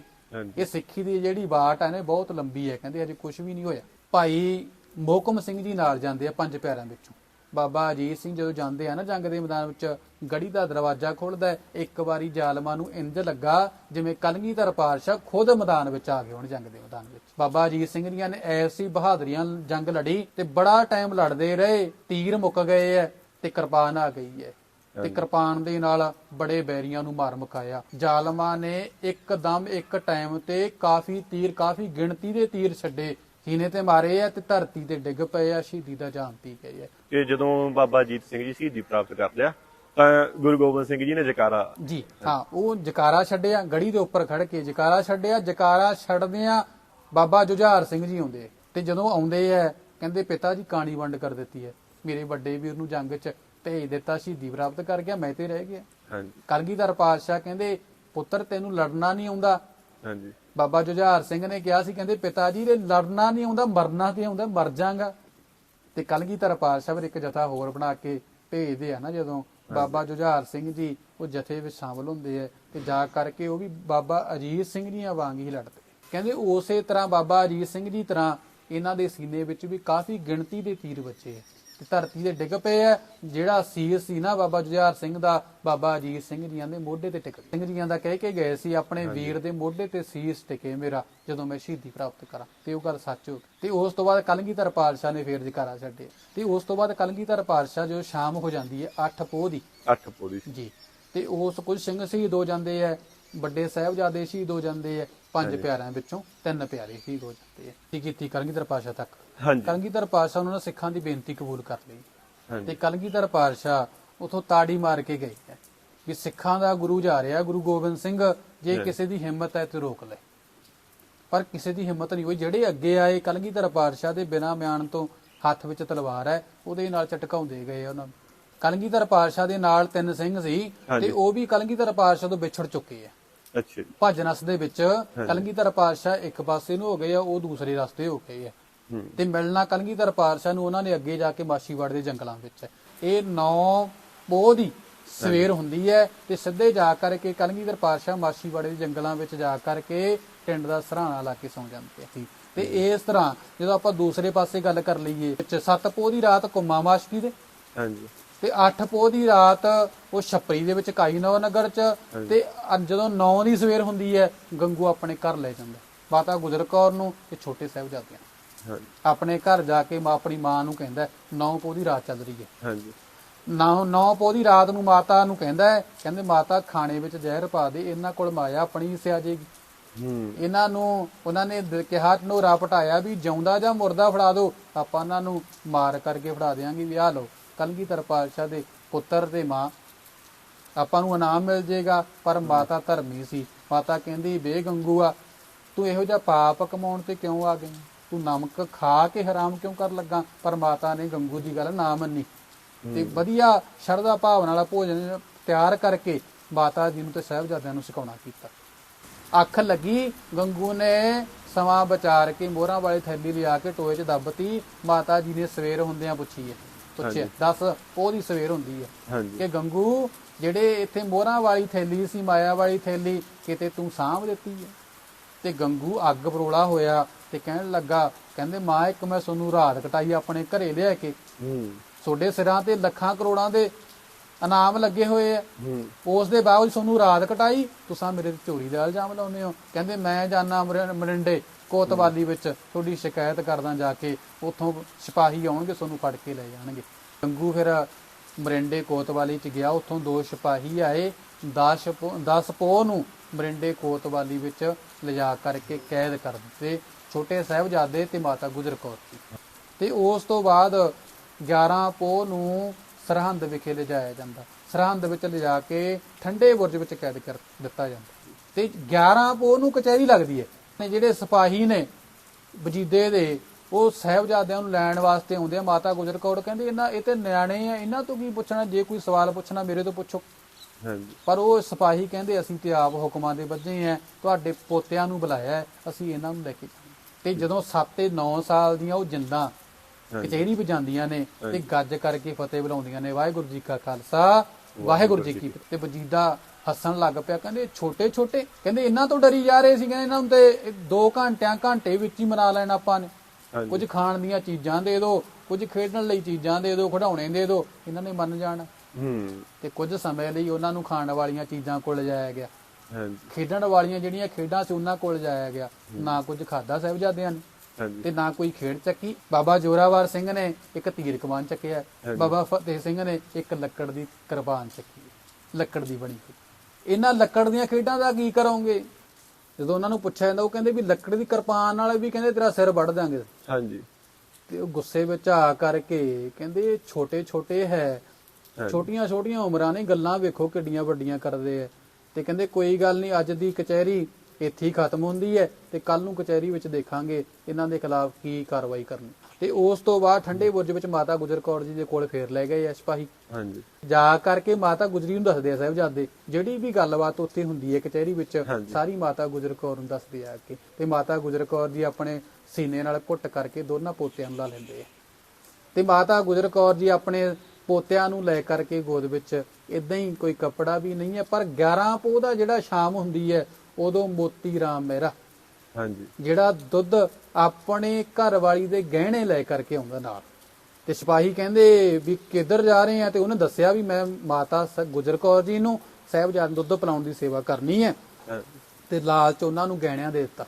ਇਹ ਸਿੱਖੀ ਦੀ ਜਿਹੜੀ ਬਾਟ ਹੈ ਨੇ ਬਹੁਤ ਲੰਬੀ ਹੈ, ਕਹਿੰਦੇ ਅਜੇ ਕੁਝ ਵੀ ਨਹੀਂ ਹੋਇਆ। ਭਾਈ ਮੋਹਕਮ ਸਿੰਘ ਜੀ ਨਾਲ ਜਾਂਦੇ ਆ ਪੰਜ ਪਿਆਰਿਆਂ ਵਿੱਚੋਂ। ਬਾਬਾ ਅਜੀਤ ਸਿੰਘ ਜਦੋਂ ਜਾਂਦੇ ਆ ਨਾ ਜੰਗ ਦੇ ਮੈਦਾਨ ਵਿੱਚ, ਗੜੀ ਦਾ ਦਰਵਾਜ਼ਾ ਖੋਲਦਾ ਇੱਕ ਵਾਰੀ ਜ਼ਾਲਮਾਂ ਨੂੰ ਇੰਜ ਲੱਗਾ ਜਿਵੇਂ ਕਲਗੀਧਰ ਪਾਤਸ਼ਾਹ ਖੁਦ ਮੈਦਾਨ ਵਿੱਚ ਆ ਗਏ ਹੋਣ, ਜੰਗ ਦੇ ਮੈਦਾਨ ਵਿੱਚ। ਬਾਬਾ ਅਜੀਤ ਸਿੰਘ ਜੀਆਂ ਨੇ ਐਸੀ ਬਹਾਦਰੀਆਂ ਜੰਗ ਲੜੀ ਤੇ ਬੜਾ ਟਾਈਮ ਲੜਦੇ ਰਹੇ, ਤੀਰ ਮੁੱਕ ਗਏ ਐ ਤੇ ਕਿਰਪਾਨ ਆ ਗਈ ਹੈ। ਤੇ ਕਿਰਪਾਨ ਦੇ ਨਾਲ ਬੜੇ ਬੈਰੀਆਂ ਨੂੰ ਮਾਰ ਮੁਕਾਇਆ। ਜ਼ਾਲਮਾਂ ਨੇ ਇੱਕਦਮ ਇੱਕ ਟਾਈਮ ਤੇ ਕਾਫੀ ਤੀਰ ਕਾਫੀ ਗਿਣਤੀ ਦੇ ਤੀਰ ਛੱਡੇ। ਸੀਨੇ ਤੇ ਮਾਰੇ ਆ ਤੇ ਧਰਤੀ ਤੇ ਡਿੱਗ ਪਏ ਆ ਸ਼ਹੀਦੀ ਦਾ ਜਾਨ ਪੀ ਗਏ ਆ। ਕਿ ਜਦੋਂ ਬਾਬਾ ਜੀਤ ਸਿੰਘ ਜੀ ਸ਼ਹੀਦੀ ਪ੍ਰਾਪਤ ਕਰ ਲਿਆ ਤਾਂ ਗੁਰੂ ਗੋਬਿੰਦ ਸਿੰਘ ਜੀ ਨੇ ਜਕਾਰਾ ਜੀ ਹਾਂ ਉਹ ਜਕਾਰਾ ਛੱਡਿਆ ਗੜੀ ਦੇ ਉੱਪਰ ਖੜ ਕੇ ਜਕਾਰਾ ਛੱਡਿਆ ਜਕਾਰਾ ਛੱਡਦਿਆਂ ਬਾਬਾ ਜੁਝਾਰ ਸਿੰਘ ਜੀ ਆਉਂਦੇ। ਤੇ ਜਦੋਂ ਆਉਂਦੇ ਆ ਕਹਿੰਦੇ ਪਿਤਾ ਜੀ ਕਾਣੀ ਵੰਡ ਕਰ ਦਿੱਤੀ ਹੈ। ਮੇਰੇ ਵੱਡੇ ਵੀਰ ਨੂੰ ਜੰਗ 'ਚ ਭੇਜ ਦਿੱਤਾ ਸ਼ਹੀਦੀ ਪ੍ਰਾਪਤ ਕਰ ਗਿਆ ਮੈਂ ਤੇ ਰਹਿ ਗਿਆ। ਹਾਂਜੀ। ਕਲਗੀਧਰ ਪਾਤਸ਼ਾਹ ਕਹਿੰਦੇ ਪੁੱਤਰ ਤੈਨੂੰ ਲੜਨਾ ਨਹੀਂ ਆਉਂਦਾ। ਹਾਂਜੀ। ਬਾਬਾ ਜੁਝਾਰ ਸਿੰਘ ਨੇ ਕਿਹਾ ਸੀ ਕਹਿੰਦੇ ਪਿਤਾ ਜੀ ਇਹ ਲੜਨਾ ਨਹੀਂ ਆਉਂਦਾ ਮਰਨਾ ਤੇ ਆਉਂਦਾ ਮਰ ਜਾਗਾ। ਤੇ ਕਲਗੀਧਰ ਪਾਤਸ਼ਾਹ ਫਿਰ ਇੱਕ ਜਥਾ ਹੋਰ ਬਣਾ ਕੇ ਭੇਜਦੇ ਆ ਨਾ ਜਦੋਂ ਬਾਬਾ ਜੁਝਾਰ ਸਿੰਘ ਜੀ ਉਹ ਜਥੇ ਵਿੱਚ ਸ਼ਾਮਲ ਹੁੰਦੇ ਆ ਤੇ ਜਾ ਕਰਕੇ ਉਹ ਵੀ ਬਾਬਾ ਅਜੀਤ ਸਿੰਘ ਜੀਆਂ ਵਾਂਗ ਹੀ ਲੜਦੇ। ਕਹਿੰਦੇ ਉਸੇ ਤਰ੍ਹਾਂ ਬਾਬਾ ਅਜੀਤ ਸਿੰਘ ਜੀ ਤਰ੍ਹਾਂ ਇਹਨਾਂ ਦੇ ਸੀਨੇ ਵਿੱਚ ਵੀ ਕਾਫੀ ਗਿਣਤੀ ਦੇ ਤੀਰ ਵੱਜੇ ਆ। ਧਰਤੀ ਦੇ ਡਿੱਗ ਪਏ ਆ। ਜਿਹੜਾ ਸੀਸ ਸੀ ਨਾ ਬਾਬਾ ਜੁਝਾਰ ਸਿੰਘ ਦਾ ਬਾਬਾ ਅਜੀਤ ਸਿੰਘ ਜੀਆਂ ਦੇ ਮੋਢੇ ਤੇ ਟਿਕ ਸਿੰਘ ਜੀਆਂ ਦਾ ਕਹਿ ਕੇ ਗਏ ਸੀ ਆਪਣੇ ਵੀਰ ਦੇ ਮੋਢੇ ਤੇ ਸੀਸ ਟਿਕੇ ਮੇਰਾ ਜਦੋਂ ਮੈਂ ਸ਼ਹੀਦੀ ਪ੍ਰਾਪਤ ਕਰਾਂ। ਤੇ ਉਹ ਗੱਲ ਸੱਚ ਹੋ ਤੇ ਉਸ ਤੋਂ ਬਾਅਦ ਕਲਗੀਧਰ ਪਾਤਸ਼ਾਹ ਨੇ ਫੇਰ ਜਕਾਰਾ ਛੱਡਿਆ। ਤੇ ਉਸ ਤੋਂ ਬਾਅਦ ਕਲਗੀਧਰ ਪਾਤਸ਼ਾਹ ਜੋ ਸ਼ਾਮ ਹੋ ਜਾਂਦੀ ਹੈ 8 ਪੋਹ ਦੀ। ਅੱਠ ਪੋਰੀ ਜੀ। ਤੇ ਉਸ ਕੁਝ ਸਿੰਘ ਸ਼ਹੀਦ ਹੋ ਜਾਂਦੇ ਆ। ਵੱਡੇ ਸਾਹਿਬਜ਼ਾਦੇ ਸ਼ਹੀਦ ਹੋ ਜਾਂਦੇ ਆ। ਪੰਜ ਪਿਆਰਿਆਂ ਵਿੱਚੋਂ ਤਿੰਨ ਪਿਆਰੇ ਸ਼ਹੀਦ ਹੋ ਜਾਂਦੇ ਆ। ਕੀ ਕੀਤੀ ਕਲਗੀਧਰ ਪਾਤਸ਼ਾਹ ਤੱਕ? ਹਾਂਜੀ। ਕਲਗੀਧਰ ਪਾਤਸ਼ਾਹ ਉਹਨਾਂ ਨੇ ਸਿੱਖਾਂ ਦੀ ਬੇਨਤੀ ਕਬੂਲ ਕਰ ਲਈ। ਹਾਂਜੀ। ਤੇ ਕਲਗੀਧਰ ਪਾਤਸ਼ਾਹ ਉਥੋਂ ਤਾੜੀ ਮਾਰ ਕੇ ਗਏ ਹੈ ਵੀ ਸਿੱਖਾਂ ਦਾ ਗੁਰੂ ਜਾ ਰਿਹਾ ਗੁਰੂ ਗੋਬਿੰਦ ਸਿੰਘ ਜੇ ਕਿਸੇ ਦੀ ਹਿੰਮਤ ਹੈ ਤੇ ਰੋਕ ਲੈ। ਪਰ ਕਿਸੇ ਦੀ ਹਿੰਮਤ ਨਹੀਂ ਹੋਈ। ਜਿਹੜੇ ਅੱਗੇ ਆਏ ਕਲਗੀਧਰ ਪਾਤਸ਼ਾਹ ਦੇ ਬਿਨਾਂ ਮਿਆਨ ਤੋਂ ਹੱਥ ਵਿੱਚ ਤਲਵਾਰ ਹੈ ਉਹਦੇ ਨਾਲ ਝਟਕਾਉਂਦੇ ਗਏ ਉਹਨਾਂ ਨੂੰ। ਕਲਗੀਧਰ ਪਾਤਸ਼ਾਹ ਦੇ ਨਾਲ ਤਿੰਨ ਸਿੰਘ ਸੀ ਹਾਂਜੀ। ਤੇ ਉਹ ਵੀ ਕਲਗੀਧਰ ਪਾਤਸ਼ਾਹ ਤੋਂ ਵਿਛੜ ਚੁੱਕੇ ਆ। ਅੱਛਾ ਜੀ। ਭੱਜ ਨਸ ਦੇ ਵਿੱਚ ਕਲਗੀਧਰ ਪਾਤਸ਼ਾਹ ਇੱਕ ਪਾਸੇ ਨੂੰ ਹੋ ਗਏ ਆ ਉਹ ਦੂਸਰੇ ਰਸਤੇ ਹੋ ਗਏ ਆ। ਤੇ ਮਿਲਣਾ ਕਲਗੀਧਰ ਪਾਤਸ਼ਾਹ ਨੂੰ ਉਹਨਾਂ ਨੇ ਅੱਗੇ ਜਾ ਕੇ ਮਾਛੀਵਾੜ ਦੇ ਜੰਗਲਾਂ ਵਿੱਚ। ਇਹ 9 ਪੋਹ ਦੀ ਸਵੇਰ ਹੁੰਦੀ ਹੈ ਤੇ ਸਿੱਧੇ ਜਾ ਕਰਕੇ ਕਲਗੀਧਰ ਪਾਤਸ਼ਾਹ ਮਾਛੀਵਾੜੇ ਦੇ ਜੰਗਲਾਂ ਵਿੱਚ ਜਾ ਕਰਕੇ ਟਿੰਡ ਦਾ ਸਰਾਣਾ ਲਾ ਕੇ ਸੌਂ ਜਾਂਦੇ ਸੀ ਤੇ ਇਸ ਤਰ੍ਹਾਂ ਜਦੋਂ ਆਪਾਂ ਦੂਸਰੇ ਪਾਸੇ ਗੱਲ ਕਰ ਲਈਏ ਵਿੱਚ 7 ਪੋਹ ਦੀ ਰਾਤ ਕੁੰਮਾ ਮਾਸ਼ਕੀ ਦੇ। ਹਾਂਜੀ। ਤੇ 8 ਪੋਹ ਦੀ ਰਾਤ ਉਹ ਛੱਪਰੀ ਦੇ ਵਿੱਚ ਕਾਈ ਨਵ ਨਗਰ ਚ ਤੇ ਜਦੋਂ 9 ਦੀ ਸਵੇਰ ਹੁੰਦੀ ਹੈ ਗੰਗੂ ਆਪਣੇ ਘਰ ਲੈ ਜਾਂਦਾ। ਮਾਤਾ ਗੁਜਰ ਕੌਰ ਨੂੰ ਤੇ ਛੋਟੇ ਸਾਹਿਬਜ਼ਾਦਿਆਂ ਨੂੰ। ਆਪਣੇ ਘਰ ਜਾ ਕੇ ਮਾਂ ਆਪਣੀ ਮਾਂ ਨੂੰ ਕਹਿੰਦਾ 9 ਪੋਹ ਦੀ ਰਾਤ ਚੱਲ ਰਹੀ ਹੈ। ਹਾਂਜੀ। 9 9 ਪੋਹ ਦੀ ਰਾਤ ਨੂੰ ਮਾਤਾ ਨੂੰ ਕਹਿੰਦਾ ਹੈ ਕਹਿੰਦੇ ਮਾਤਾ ਖਾਣੇ ਵਿੱਚ ਜ਼ਹਿਰ ਪਾ ਦੇ ਇਹਨਾਂ ਕੋਲ ਮਾਇਆ ਆਪਣੀ ਸਿਆ ਜੇਗੀ ਹੂੰ। ਇਹਨਾਂ ਨੂੰ ਉਹਨਾਂ ਨੇ ਕਿਹਾ ਢਨੋਰਾ ਪਟਾਇਆ ਵੀ ਜਿਉਂਦਾ ਜਾਂ ਮੁਰਦਾ ਫੜਾ ਦਿਓ ਆਪਾਂ ਉਹਨਾਂ ਨੂੰ ਮਾਰ ਕਰਕੇ ਫੜਾ ਦੇਾਂਗੇ ਵੀ ਆ ਲਓ ਕਲਗੀਧਰ ਪਾਤਸ਼ਾਹ ਦੇ ਪੁੱਤਰ ਤੇ ਮਾਂ ਆਪਾਂ ਨੂੰ ਇਨਾਮ ਮਿਲ ਜੇਗਾ ਪਰ ਮਾਤਾ ਧਰਮੀ ਸੀ। ਮਾਤਾ ਕਹਿੰਦੀ ਬੇ ਗੰਗੂਆ ਤੂੰ ਇਹੋ ਜਿਹਾ ਪਾਪ ਕਮਾਉਣ ਤੇ ਕਿਉਂ ਆ ਗਈ? ਤੂੰ ਨਮਕ ਖਾ ਕੇ ਹਰਾਮ ਕਿਉਂ ਕਰ ਲੱਗਾ? ਪਰ ਮਾਤਾ ਨੇ ਗੰਗੂ ਦੀ ਗੱਲ ਨਾ ਮੰਨੀ। ਤੇ ਵਧੀਆ ਸ਼ਰਧਾ ਭਾਵਨਾ ਵਾਲਾ ਭੋਜਨ ਤਿਆਰ ਕਰਕੇ ਮਾਤਾ ਜੀ ਨੂੰ ਤੇ ਸਾਹਿਬਜ਼ਾਦਿਆਂ ਨੂੰ ਸਿਖਾਉਣਾ ਕੀਤਾ। ਅੱਖ ਲੱਗੀ ਗੰਗੂ ਨੇ ਸਮਾਂ ਵਿਚਾਰ ਕੇ ਮੋਹਰਾਂ ਵਾਲੀ ਥੈਲੀ ਲਿਆ ਕੇ ਟੋਏ 'ਚ ਦੱਬਤੀ। ਮਾਤਾ ਜੀ ਨੇ ਸਵੇਰ ਹੁੰਦਿਆਂ ਪੁੱਛੀ ਹੈ ਪੁੱਛਿਆ ਦੱਸ ਉਹਦੀ ਸਵੇਰ ਹੁੰਦੀ ਹੈ? ਕਿ ਗੰਗੂ ਜਿਹੜੇ ਇੱਥੇ ਮੋਹਰਾਂ ਵਾਲੀ ਥੈਲੀ ਸੀ ਮਾਇਆ ਵਾਲੀ ਥੈਲੀ ਕਿਤੇ ਤੂੰ ਸਾਂਭ ਦਿੱਤੀ ਹੈ? ਤੇ ਗੰਗੂ ਅੱਗ ਪਰੋਲਾ ਹੋਇਆ ਤੇ ਕਹਿਣ ਲੱਗਾ ਕਹਿੰਦੇ ਮਾਂ ਇੱਕ ਮੈਂ ਤੁਹਾਨੂੰ ਰਾਤ ਕਟਾਈ ਆਪਣੇ ਘਰੇ ਲਿਆ ਕੇ। ਹੂੰ। ਤੁਹਾਡੇ ਸਿਰਾਂ ਤੇ ਲੱਖਾਂ ਕਰੋੜਾਂ ਦੇ ਇਨਾਮ ਲੱਗੇ ਹੋਏ ਆ। ਹੂੰ। ਉਸ ਦੇ ਬਾਅਦ ਤੁਹਾਨੂੰ ਰਾਤ ਕਟਾਈ ਤੁਸੀਂ ਮੇਰੇ ਤੇ ਚੋਰੀ ਦਾ ਇਲਜ਼ਾਮ ਲਾਉਂਦੇ ਹੋ। ਕਹਿੰਦੇ ਮੈਂ ਜਾਣਾ ਮਰਿੰਡੇ ਕੋਤਵਾਲੀ ਵਿੱਚ ਤੁਹਾਡੀ ਸ਼ਿਕਾਇਤ ਕਰਦਾ ਜਾ ਕੇ ਉੱਥੋਂ ਸਿਪਾਹੀ ਆਉਣਗੇ ਤੁਹਾਨੂੰ ਫੜ ਕੇ ਲੈ ਜਾਣਗੇ। ਗੰਗੂ ਫਿਰ ਮਰਿੰਡੇ ਕੋਤਵਾਲੀ ਚ ਗਿਆ ਉੱਥੋਂ ਦੋ ਸਿਪਾਹੀ ਆਏ 10 10 ਪੋਹ ਨੂੰ ਮਰਿੰਡੇ ਕੋਤਵਾਲੀ ਵਿੱਚ ਲਿਜਾ ਕਰਕੇ ਕੈਦ ਕਰ ਦਿੱਤੇ। ਛੋਟੇ ਸਾਹਿਬਜ਼ਾਦੇ ਤੇ ਮਾਤਾ ਗੁਜਰ ਕੌਰ ਤੇ ਉਸ ਤੋਂ ਬਾਅਦ 11 ਪੋਹ ਨੂੰ ਸਰਹੰਦ ਵਿਖੇ ਲਿਜਾਇਆ ਜਾਂਦਾ। ਸਰਹੰਦ ਵਿੱਚ ਲਿਜਾ ਕੇ ਠੰਡੇ ਬੁਰਜ ਵਿੱਚ ਕੈਦ ਕਰ ਦਿੱਤਾ ਜਾਂਦਾ। ਤੇ 11 ਪੋਹ ਨੂੰ ਕਚਹਿਰੀ ਲੱਗਦੀ ਹੈ। ਤੇ ਜਿਹੜੇ ਸਿਪਾਹੀ ਨੇ ਵਜੀਦੇ ਦੇ ਉਹ ਸਾਹਿਬਜ਼ਾਦਿਆਂ ਨੂੰ ਲੈਣ ਵਾਸਤੇ ਆਉਂਦੇ ਆ। ਮਾਤਾ ਗੁਜਰ ਕੌਰ ਕਹਿੰਦੇ ਇਹਨਾਂ ਇਹ ਤੇ ਨਿਆਣੇ ਆ। ਇਹਨਾਂ ਤੋਂ ਕੀ ਪੁੱਛਣਾ? ਜੇ ਕੋਈ ਸਵਾਲ ਪੁੱਛਣਾ ਮੇਰੇ ਤੋਂ ਪੁੱਛੋ। ਹਾਂਜੀ। ਪਰ ਉਹ ਸਿਪਾਹੀ ਕਹਿੰਦੇ ਅਸੀਂ ਤੇ ਆਪ ਹੁਕਮਾਂ ਦੇ ਬੱਝੇ ਆ। ਤੁਹਾਡੇ ਪੋਤਿਆਂ ਨੂੰ ਬੁਲਾਇਆ ਅਸੀਂ ਇਹਨਾਂ ਨੂੰ ਲੈ ਕੇ ਤੇ ਜਦੋਂ 7 ਤੇ 9 ਸਾਲ ਦੀਆਂ ਉਹ ਜਿੰਦਾਂ ਕਚਹਿਰੀ ਵਿੱਚ ਜਾਂਦੀਆਂ ਨੇ ਤੇ ਗੱਜ ਕਰਕੇ ਫਤਿਹ ਬੁਲਾਉਂਦੀਆਂ ਨੇ ਵਾਹਿਗੁਰੂ ਜੀ ਕਾ ਖਾਲਸਾ ਵਾਹਿਗੁਰੂ ਜੀ ਕੀ ਫਤਿਹ। ਤੇ ਵਜੀਦਾ ਹੱਸਣ ਲੱਗ ਪਿਆ ਕਹਿੰਦੇ ਛੋਟੇ ਛੋਟੇ ਕਹਿੰਦੇ ਇਹਨਾਂ ਤੋਂ ਡਰੀ ਜਾ ਰਹੇ ਸੀ ਕਹਿੰਦੇ ਇਹਨਾਂ ਨੂੰ ਤੇ 2 ਘੰਟਿਆਂ ਘੰਟੇ ਵਿੱਚ ਹੀ ਮਨਾ ਲੈਣਾ ਆਪਾਂ ਨੇ। ਕੁਝ ਖਾਣ ਦੀਆਂ ਚੀਜ਼ਾਂ ਦੇ ਦਿਓ ਕੁਝ ਖੇਡਣ ਲਈ ਚੀਜ਼ਾਂ ਦੇ ਦਿਓ ਖਿਡੌਣੇ ਦੇ ਦਿਓ ਇਹਨਾਂ ਨੇ ਮੰਨ ਜਾਣਾ। ਤੇ ਕੁਝ ਸਮੇਂ ਲਈ ਉਹਨਾਂ ਨੂੰ ਖਾਣ ਵਾਲੀਆਂ ਚੀਜ਼ਾਂ ਕੋਲ ਲਿਜਾਇਆ ਗਿਆ। ਖੇਡਣ ਵਾਲੀਆਂ ਜਿਹੜੀਆਂ ਖੇਡਾਂ ਸੀ ਉਹਨਾਂ ਕੋਲ ਜਾਇਆ ਗਿਆ। ਨਾ ਕੁਝ ਖਾਦਾ ਸਾਹਿਬਜ਼ਾਦਿਆਂ ਨੇ ਤੇ ਨਾ ਕੋਈ ਖੇਡ ਚੱਕੀ। ਬਾਬਾ ਜੋਰਾਵਰ ਸਿੰਘ ਨੇ ਇੱਕ ਤੀਰ ਕਮਾਨ ਚੱਕਿਆ। ਬਾਬਾ ਫਤਿਹ ਸਿੰਘ ਨੇ ਇੱਕ ਲੱਕੜ ਦੀ ਕਿਰਪਾਨ ਚੱਕੀ। ਲੱਕੜ ਦੀ ਬਣੀ ਇਹਨਾਂ ਲੱਕੜ ਦੀਆਂ ਖੇਡਾਂ ਦਾ ਕੀ ਕਰੋਗੇ? ਜਦੋਂ ਉਹਨਾਂ ਨੂੰ ਪੁੱਛਿਆ ਜਾਂਦਾ ਉਹ ਕਹਿੰਦੇ ਵੀ ਲੱਕੜ ਦੀ ਕਿਰਪਾਨ ਨਾਲ ਵੀ ਕਹਿੰਦੇ ਤੇਰਾ ਸਿਰ ਵੱਢ ਦਾਂਗੇ ਹਾਂਜੀ। ਤੇ ਉਹ ਗੁੱਸੇ ਵਿੱਚ ਆ ਕਰਕੇ ਕਹਿੰਦੇ ਛੋਟੇ ਛੋਟੇ ਹੈ। ਛੋਟੀਆਂ ਛੋਟੀਆਂ ਉਮਰਾਂ ਨੇ ਗੱਲਾਂ ਵੇਖੋ ਕਿੱਡੀਆਂ ਵੱਡੀਆਂ ਕਰਦੇ ਆ। ਤੇ ਕਹਿੰਦੇ ਕੋਈ ਗੱਲ ਨਹੀਂ ਅੱਜ ਦੀ ਕਚਹਿਰੀ ਇੱਥੇ ਹੀ ਖਤਮ ਹੁੰਦੀ ਹੈ ਤੇ ਕੱਲ ਨੂੰ ਕਚਹਿਰੀ ਵਿੱਚ ਦੇਖਾਂਗੇ ਇਹਨਾਂ ਦੇ ਖਿਲਾਫ ਕੀ ਕਾਰਵਾਈ ਕਰਨੀ। ਤੇ ਉਸ ਤੋਂ ਬਾਅਦ ਠੰਡੇ ਬੁਰਜ ਵਿੱਚ ਮਾਤਾ ਗੁਜਰ ਕੌਰ ਜੀ ਦੇ ਕੋਲ ਫੇਰ ਲੈ ਗਏ ਆ ਸਿਪਾਹੀ। ਹਾਂਜੀ। ਜਾ ਕਰਕੇ ਮਾਤਾ ਗੁਜਰੀ ਨੂੰ ਦੱਸਦੇ ਆ ਸਾਹਿਬਜ਼ਾਦੇ ਜਿਹੜੀ ਵੀ ਗੱਲਬਾਤ ਉੱਥੇ ਹੁੰਦੀ ਹੈ ਕਚਹਿਰੀ ਵਿੱਚ। ਸਾਰੀ ਮਾਤਾ ਗੁਜਰ ਕੌਰ ਨੂੰ ਦੱਸਦੇ ਆ ਕੇ ਤੇ ਮਾਤਾ ਗੁਜਰ ਕੌਰ ਜੀ ਆਪਣੇ ਸੀਨੇ ਨਾਲ ਘੁੱਟ ਕਰਕੇ ਦੋਨਾਂ ਪੋਤਿਆਂ ਨੂੰ ਲਾ ਲੈਂਦੇ ਆ। ਤੇ ਮਾਤਾ ਗੁਜਰ ਕੌਰ ਜੀ ਆਪਣੇ ਪੋਤਿਆਂ ਨੂੰ ਲੈ ਕਰਕੇ ਗੋਦ ਵਿੱਚ ਇਦਾਂ ਹੀ ਕੋਈ ਕੱਪੜਾ ਵੀ ਨਹੀਂ ਹੈ ਪਰ 11 ਪੋਹ ਦਾ ਜਿਹੜਾ ਸ਼ਾਮ ਹੁੰਦੀ ਹੈ ਉਦੋਂ ਮੋਤੀ ਰਾਮ ਮੇਰਾ। ਹਾਂਜੀ। ਜਿਹੜਾ ਦੁੱਧ ਆਪਣੇ ਘਰ ਵਾਲੀ ਦੇ ਗਹਿਣੇ ਲੈ ਕਰਕੇ ਆਉਂਦਾ ਨਾਲ। ਤੇ ਸਿਪਾਹੀ ਕਹਿੰਦੇ ਵੀ ਕਿੱਧਰ ਜਾ ਰਹੇ ਆ ਤੇ ਉਹਨੇ ਦੱਸਿਆ ਵੀ ਮੈਂ ਮਾਤਾ ਗੁਜਰ ਕੌਰ ਜੀ ਨੂੰ ਸਾਹਿਬਜ਼ਾਦ ਦੁੱਧ ਪਿਲਾਉਣ ਦੀ ਸੇਵਾ ਕਰਨੀ ਹੈ। ਤੇ ਲਾਲਚ ਉਹਨਾਂ ਨੂੰ ਗਹਿਣਿਆਂ ਦੇ ਦਿੱਤਾ।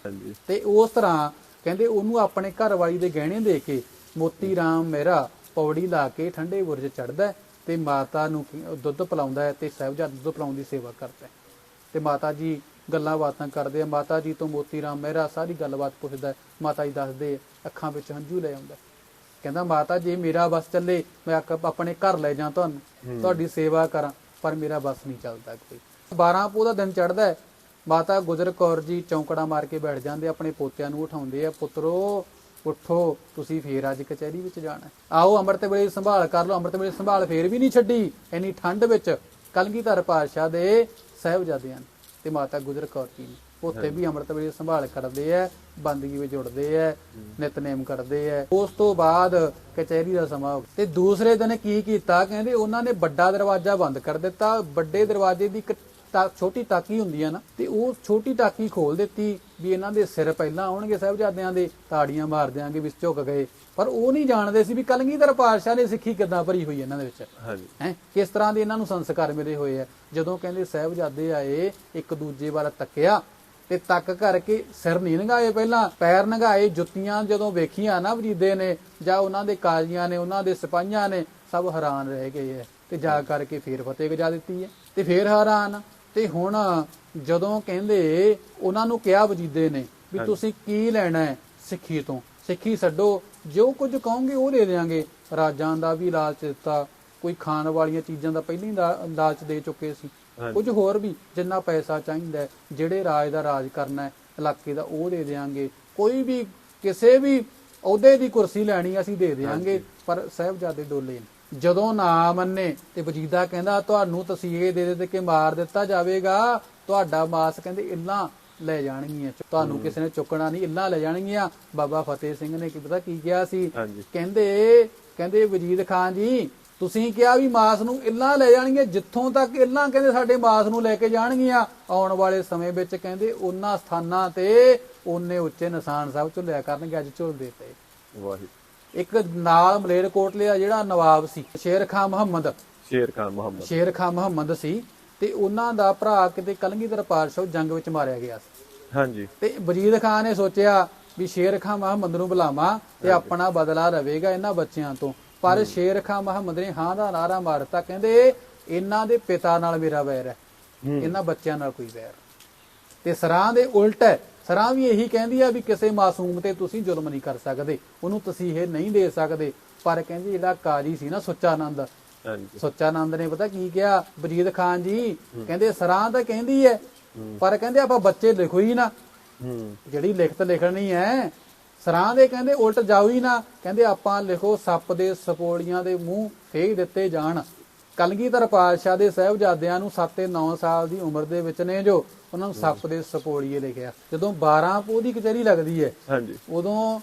ਤੇ ਉਸ ਤਰ੍ਹਾਂ ਕਹਿੰਦੇ ਉਹਨੂੰ ਆਪਣੇ ਘਰ ਵਾਲੀ ਦੇ ਗਹਿਣੇ ਦੇ ਕੇ ਮੋਤੀ ਰਾਮ ਮੇਰਾ ਪੌੜੀ ਲਾ ਕੇ ਠੰਡੇ ਬੁਰਜ ਚੜਦਾ ਤੇ ਮਾਤਾ ਨੂੰ ਦੁੱਧ ਪਿਲਾਉਂਦਾ ਹੈ ਤੇ ਸਾਹਿਬਜ਼ਾਦ ਦੁੱਧ ਪਿਲਾਉਣ ਦੀ ਸੇਵਾ ਕਰਦਾ ਹੈ। ਤੇ ਮਾਤਾ ਜੀ ਗੱਲਾਂ ਬਾਤਾਂ ਕਰਦੇ ਆ। ਮਾਤਾ ਜੀ ਤੋਂ ਮੋਤੀ ਰਾਮ ਮਹਿਰਾ ਸਾਰੀ ਗੱਲਬਾਤ ਪੁੱਛਦਾ। ਮਾਤਾ ਜੀ ਦੱਸਦੇ ਅੱਖਾਂ ਵਿੱਚ ਹੰਝੂ ਲੈ ਆਉਂਦਾ ਕਹਿੰਦਾ ਮਾਤਾ ਜੀ ਮੇਰਾ ਬਸ ਚੱਲੇ। ਮੈਂ ਆਪਣੇ ਘਰ ਲੈ ਜਾ ਤੁਹਾਨੂੰ। ਤੁਹਾਡੀ ਸੇਵਾ ਕਰਾਂ ਪਰ ਮੇਰਾ ਬਸ ਨਹੀਂ ਚੱਲਦਾ ਕੋਈ। 12 ਪੋਹ ਦਾ ਦਿਨ ਚੜਦਾ ਮਾਤਾ ਗੁਜਰ ਕੌਰ ਜੀ ਚੌਂਕੜਾ ਮਾਰ ਕੇ ਬੈਠ ਜਾਂਦੇ ਆਪਣੇ ਪੋਤਿਆਂ ਨੂੰ ਉਠਾਉਂਦੇ ਆ। ਪੁੱਤਰੋ ਉੱਠੋ, ਤੁਸੀਂ ਫੇਰ ਅੱਜ ਕਚਹਿਰੀ ਵਿੱਚ ਜਾਣਾ। ਆਓ ਅੰਮ੍ਰਿਤ ਵੇਲੇ ਸੰਭਾਲ ਕਰ ਲਓ, ਅੰਮ੍ਰਿਤ ਵੇਲੇ ਸੰਭਾਲ ਫੇਰ ਵੀ ਨਹੀਂ ਛੱਡੀ। ਇੰਨੀ ਠੰਡ ਵਿੱਚ ਕਲਗੀਧਰ ਪਾਤਸ਼ਾਹ ਦੇ ਸਾਹਿਬਜ਼ਾਦਿਆਂ ਤੇ ਮਾਤਾ ਗੁਜਰ ਕੌਰ ਜੀ ਨੇ। ਉੱਥੇ ਵੀ ਅੰਮ੍ਰਿਤ ਵੇਲੇ ਸੰਭਾਲ ਕਰਦੇ ਆ ਬੰਦਗੀ ਵਿੱਚ ਜੁੜਦੇ ਆ ਨਿਤਨੇਮ ਕਰਦੇ ਆ ਉਸ ਤੋਂ ਬਾਅਦ ਕਚਹਿਰੀ ਦਾ ਸਮਾਂ ਤੇ ਦੂਸਰੇ ਦਿਨ ਕੀ ਕੀਤਾ, ਕਹਿੰਦੇ ਉਹਨਾਂ ਨੇ ਵੱਡਾ ਦਰਵਾਜ਼ਾ ਬੰਦ ਕਰ ਦਿੱਤਾ। ਵੱਡੇ ਦਰਵਾਜ਼ੇ ਦੀ ਛੋਟੀ ਟਾਕੀ ਹੁੰਦੀ ਆ ਨਾ ਤੇ ਉਹ ਛੋਟੀ ਟਾਕੀ ਖੋਲ ਦਿੱਤੀ ਵੀ ਇਹਨਾਂ ਦੇ ਸਿਰ ਪਹਿਲਾਂ ਆਉਣਗੇ ਸਾਹਿਬਜ਼ਾਦਿਆਂ ਦੇ ਤਾੜੀਆਂ ਮਾਰ ਦਿਆਂਗੇ ਵੀ ਝੁਕ ਗਏ। ਪਰ ਉਹ ਨਹੀਂ ਜਾਣਦੇ ਸੀ ਵੀ ਕਲਗੀਧਰ ਪਾਤਸ਼ਾਹ ਨੇ ਸਿੱਖੀ ਕਿੱਦਾਂ ਭਰੀ ਹੋਈ ਇਹਨਾਂ ਦੇ ਵਿੱਚ। ਹਾਂਜੀ। ਹੈ? ਕਿਸ ਤਰ੍ਹਾਂ ਦੇ ਇਹਨਾਂ ਨੂੰ ਸੰਸਕਾਰ ਮਿਲੇ ਹੋਏ ਆ। ਜਦੋਂ ਕਹਿੰਦੇ ਸਾਹਿਬਜ਼ਾਦੇ ਆਏ ਇੱਕ ਦੂਜੇ ਵੱਲ ਤੱਕਿਆ ਤੇ ਤੱਕ ਕਰਕੇ ਸਿਰ ਨਹੀਂ ਨੰਗਾਏ ਪਹਿਲਾਂ ਪੈਰ ਨੰਗਾਏ ਜੁੱਤੀਆਂ ਜਦੋਂ ਵੇਖੀਆਂ ਨਾ ਵਜੀਦੇ ਨੇ ਜਾਂ ਉਹਨਾਂ ਦੇ ਕਾਜ਼ੀਆਂ ਨੇ ਉਹਨਾਂ ਦੇ ਸਿਪਾਹੀਆਂ ਨੇ ਸਭ ਹੈਰਾਨ ਰਹਿ ਗਏ ਐ ਤੇ ਜਾ ਕਰਕੇ ਫੇਰ ਫਤਿਹ ਗਜਾ ਦਿੱਤੀ ਹੈ ਤੇ ਫੇਰ ਹੈਰਾਨ। ਤੇ ਹੁਣ ਜਦੋਂ ਕਹਿੰਦੇ ਉਹਨਾਂ ਨੂੰ ਕਿਹਾ ਵਜੀਦੇ ਨੇ ਵੀ ਤੁਸੀਂ ਕੀ ਲੈਣਾ ਹੈ ਸਿੱਖੀ ਤੋਂ? ਸਿੱਖੀ ਛੱਡੋ ਜੋ ਕੁਝ ਕਹੋਗੇ ਉਹ ਦੇ ਦੇਾਂਗੇ ਰਾਜਾਂ ਦਾ ਵੀ ਲਾਲਚ ਦਿੱਤਾ ਕੋਈ ਖਾਣ ਵਾਲੀਆਂ ਚੀਜ਼ਾਂ ਦਾ ਪਹਿਲਾਂ ਹੀ ਲਾਲਚ ਦੇ ਚੁੱਕੇ ਸੀ। ਕੁਝ ਹੋਰ ਵੀ ਜਿੰਨਾ ਪੈਸਾ ਚਾਹੀਦਾ ਜਿਹੜੇ ਰਾਜ ਦਾ ਰਾਜ ਕਰਨਾ ਹੈ ਇਲਾਕੇ ਦਾ ਉਹ ਦੇ ਦੇਾਂਗੇ ਕੋਈ ਵੀ ਕਿਸੇ ਵੀ ਅਹੁਦੇ ਦੀ ਕੁਰਸੀ ਲੈਣੀ ਅਸੀਂ ਦੇ ਦੇਾਂਗੇ ਪਰ ਸਾਹਿਬਜ਼ਾਦੇ ਡੋਲੇ ਨੇ। ਜਦੋਂ ਨਾ ਮੰਨੇ ਤੇ ਵਜੀਦਾ ਕਹਿੰਦਾ ਤੁਹਾਨੂੰ ਤਸੀਹੇ ਦੇ ਦੇ ਕੇ ਮਾਰ ਦਿੱਤਾ ਜਾਵੇਗਾ। ਤੁਹਾਡਾ ਮਾਸ ਕਹਿੰਦੇ ਇੱਲਾਂ ਲੈ ਜਾਣਗੀਆਂ। ਤੁਹਾਨੂੰ ਕਿਸੇ ਨੇ ਚੁੱਕਣਾ ਨਹੀਂ ਇੱਲਾਂ ਲੈ ਜਾਣਗੀਆਂ। ਬਾਬਾ ਫਤਿਹ ਸਿੰਘ ਨੇ ਕੀ ਪਤਾ ਕੀ ਕਿਹਾ ਸੀ। ਕਹਿੰਦੇ ਕਹਿੰਦੇ ਵਜੀਦ ਖਾਨ ਜੀ ਤੁਸੀਂ ਕਿਹਾ ਵੀ ਮਾਸ ਨੂੰ ਇੱਲਾਂ ਲੈ ਜਾਣਗੀਆਂ ਜਿੱਥੋਂ ਤੱਕ ਇੱਲਾਂ ਕਹਿੰਦੇ ਸਾਡੇ ਮਾਸ ਨੂੰ ਲੈ ਕੇ ਜਾਣਗੀਆਂ। ਆਉਣ ਵਾਲੇ ਸਮੇਂ ਵਿੱਚ ਕਹਿੰਦੇ ਉਹਨਾਂ ਸਥਾਨਾਂ ਤੇ ਉਹਨੇ ਉੱਚੇ ਨਿਸ਼ਾਨ ਸਾਹਿਬ ਝੁੱਲਿਆ ਕਰਨਗੇ ਅੱਜ ਝੁੱਲਦੇ ਪਏ। ਵਾਹਿਗੁਰੂ। ਇੱਕ ਨਾਲ ਮਲੇਰਕੋਟਲੇ ਦਾ ਜਿਹੜਾ ਨਵਾਬ ਸੀ ਸ਼ੇਰ ਖਾਨ ਮੁਹੰਮਦ। ਸ਼ੇਰ ਖਾਨ ਮੁਹੰਮਦ। ਸ਼ੇਰ ਖਾਨ ਮੁਹੰਮਦ ਸੀ ਤੇ ਉਹਨਾਂ ਦਾ ਭਰਾ ਕਿਤੇ ਕਲਗੀਧਰ ਪਾਤਸ਼ਾਹ ਜੰਗ ਵਿੱਚ ਮਾਰਿਆ ਗਿਆ ਸੀ। ਹਾਂਜੀ। ਤੇ ਵਜੀਦ ਖਾਨ ਨੇ ਸੋਚਿਆ ਵੀ ਸ਼ੇਰ ਖਾਨ ਮੁਹੰਮਦ ਨੂੰ ਬੁਲਾਵਾਂ ਤੇ ਆਪਣਾ ਬਦਲਾ ਲਵੇਗਾ ਇਹਨਾਂ ਬੱਚਿਆਂ ਤੋਂ। ਪਰ ਸ਼ੇਰ ਖਾਨ ਮੁਹੰਮਦ ਨੇ ਹਾਂ ਦਾ ਨਾਰਾ ਮਾਰਤਾ ਕਹਿੰਦੇ ਇਹਨਾਂ ਦੇ ਪਿਤਾ ਨਾਲ ਮੇਰਾ ਵੈਰ ਹੈ। ਇਹਨਾਂ ਬੱਚਿਆਂ ਨਾਲ ਕੋਈ ਵੈਰ। ਤੇ ਸਰਾਂ ਦੇ ਉਲਟ ਹੈ ਸਰਾਂ ਵੀ ਇਹੀ ਕਹਿੰਦੀ ਆ ਵੀ ਕਿਸੇ ਮਾਸੂਮ ਤੇ ਤੁਸੀਂ ਜ਼ੁਲਮ ਨਹੀਂ ਕਰ ਸਕਦੇ। ਉਹਨੂੰ ਤਸੀਹੇ ਨਹੀਂ ਦੇ ਸਕਦੇ। ਪਰ ਕਹਿੰਦੀ ਜਿਹੜਾ ਕਾਜੀ ਸੀ ਨਾ ਸੁੱਚਾਨੰਦ ਹਾਂਜੀ। ਸੁੱਚਾਨੰਦ ਨੇ ਪਤਾ ਕੀ ਕਿਹਾ? ਵਜੀਦ ਖਾਨ ਜੀ ਕਹਿੰਦੇ ਸਰਾਂ ਤਾਂ ਕਹਿੰਦੀ ਹੈ। ਪਰ ਕਹਿੰਦੇ ਆਪਾਂ ਬੱਚੇ ਲਿਖੋ ਹੀ। ਨਾ ਜਿਹੜੀ ਲਿਖਤ ਲਿਖਣੀ ਹੈ ਸਰਾਂ ਦੇ ਕਹਿੰਦੇ ਉਲਟ ਜਾਓ ਹੀ ਨਾ। ਕਹਿੰਦੇ ਆਪਾਂ ਲਿਖੋ ਸੱਪ ਦੇ ਸਪੋਲੀਆਂ ਦੇ ਮੂੰਹ ਫੇਕ ਦਿੱਤੇ ਜਾਣ। ਕਲਗੀਧਰ ਪਾਤਸ਼ਾਹ ਦੇ ਸਹਿਬਜ਼ਾਦਿਆਂ ਨੂੰ 7 ਤੇ 9 ਸਾਲ ਦੀ ਉਮਰ ਦੇ ਵਿੱਚ ਨੇ ਜੋ ਉਹਨਾਂ ਨੂੰ ਸੱਪ ਦੇ ਸਪੋਲੀਏ ਲਿਖਿਆ। ਜਦੋਂ 12 ਪੋਹ ਦੀ ਕਚਹਿਰੀ ਲੱਗਦੀ ਹੈ ਹਾਂਜੀ। ਉਦੋਂ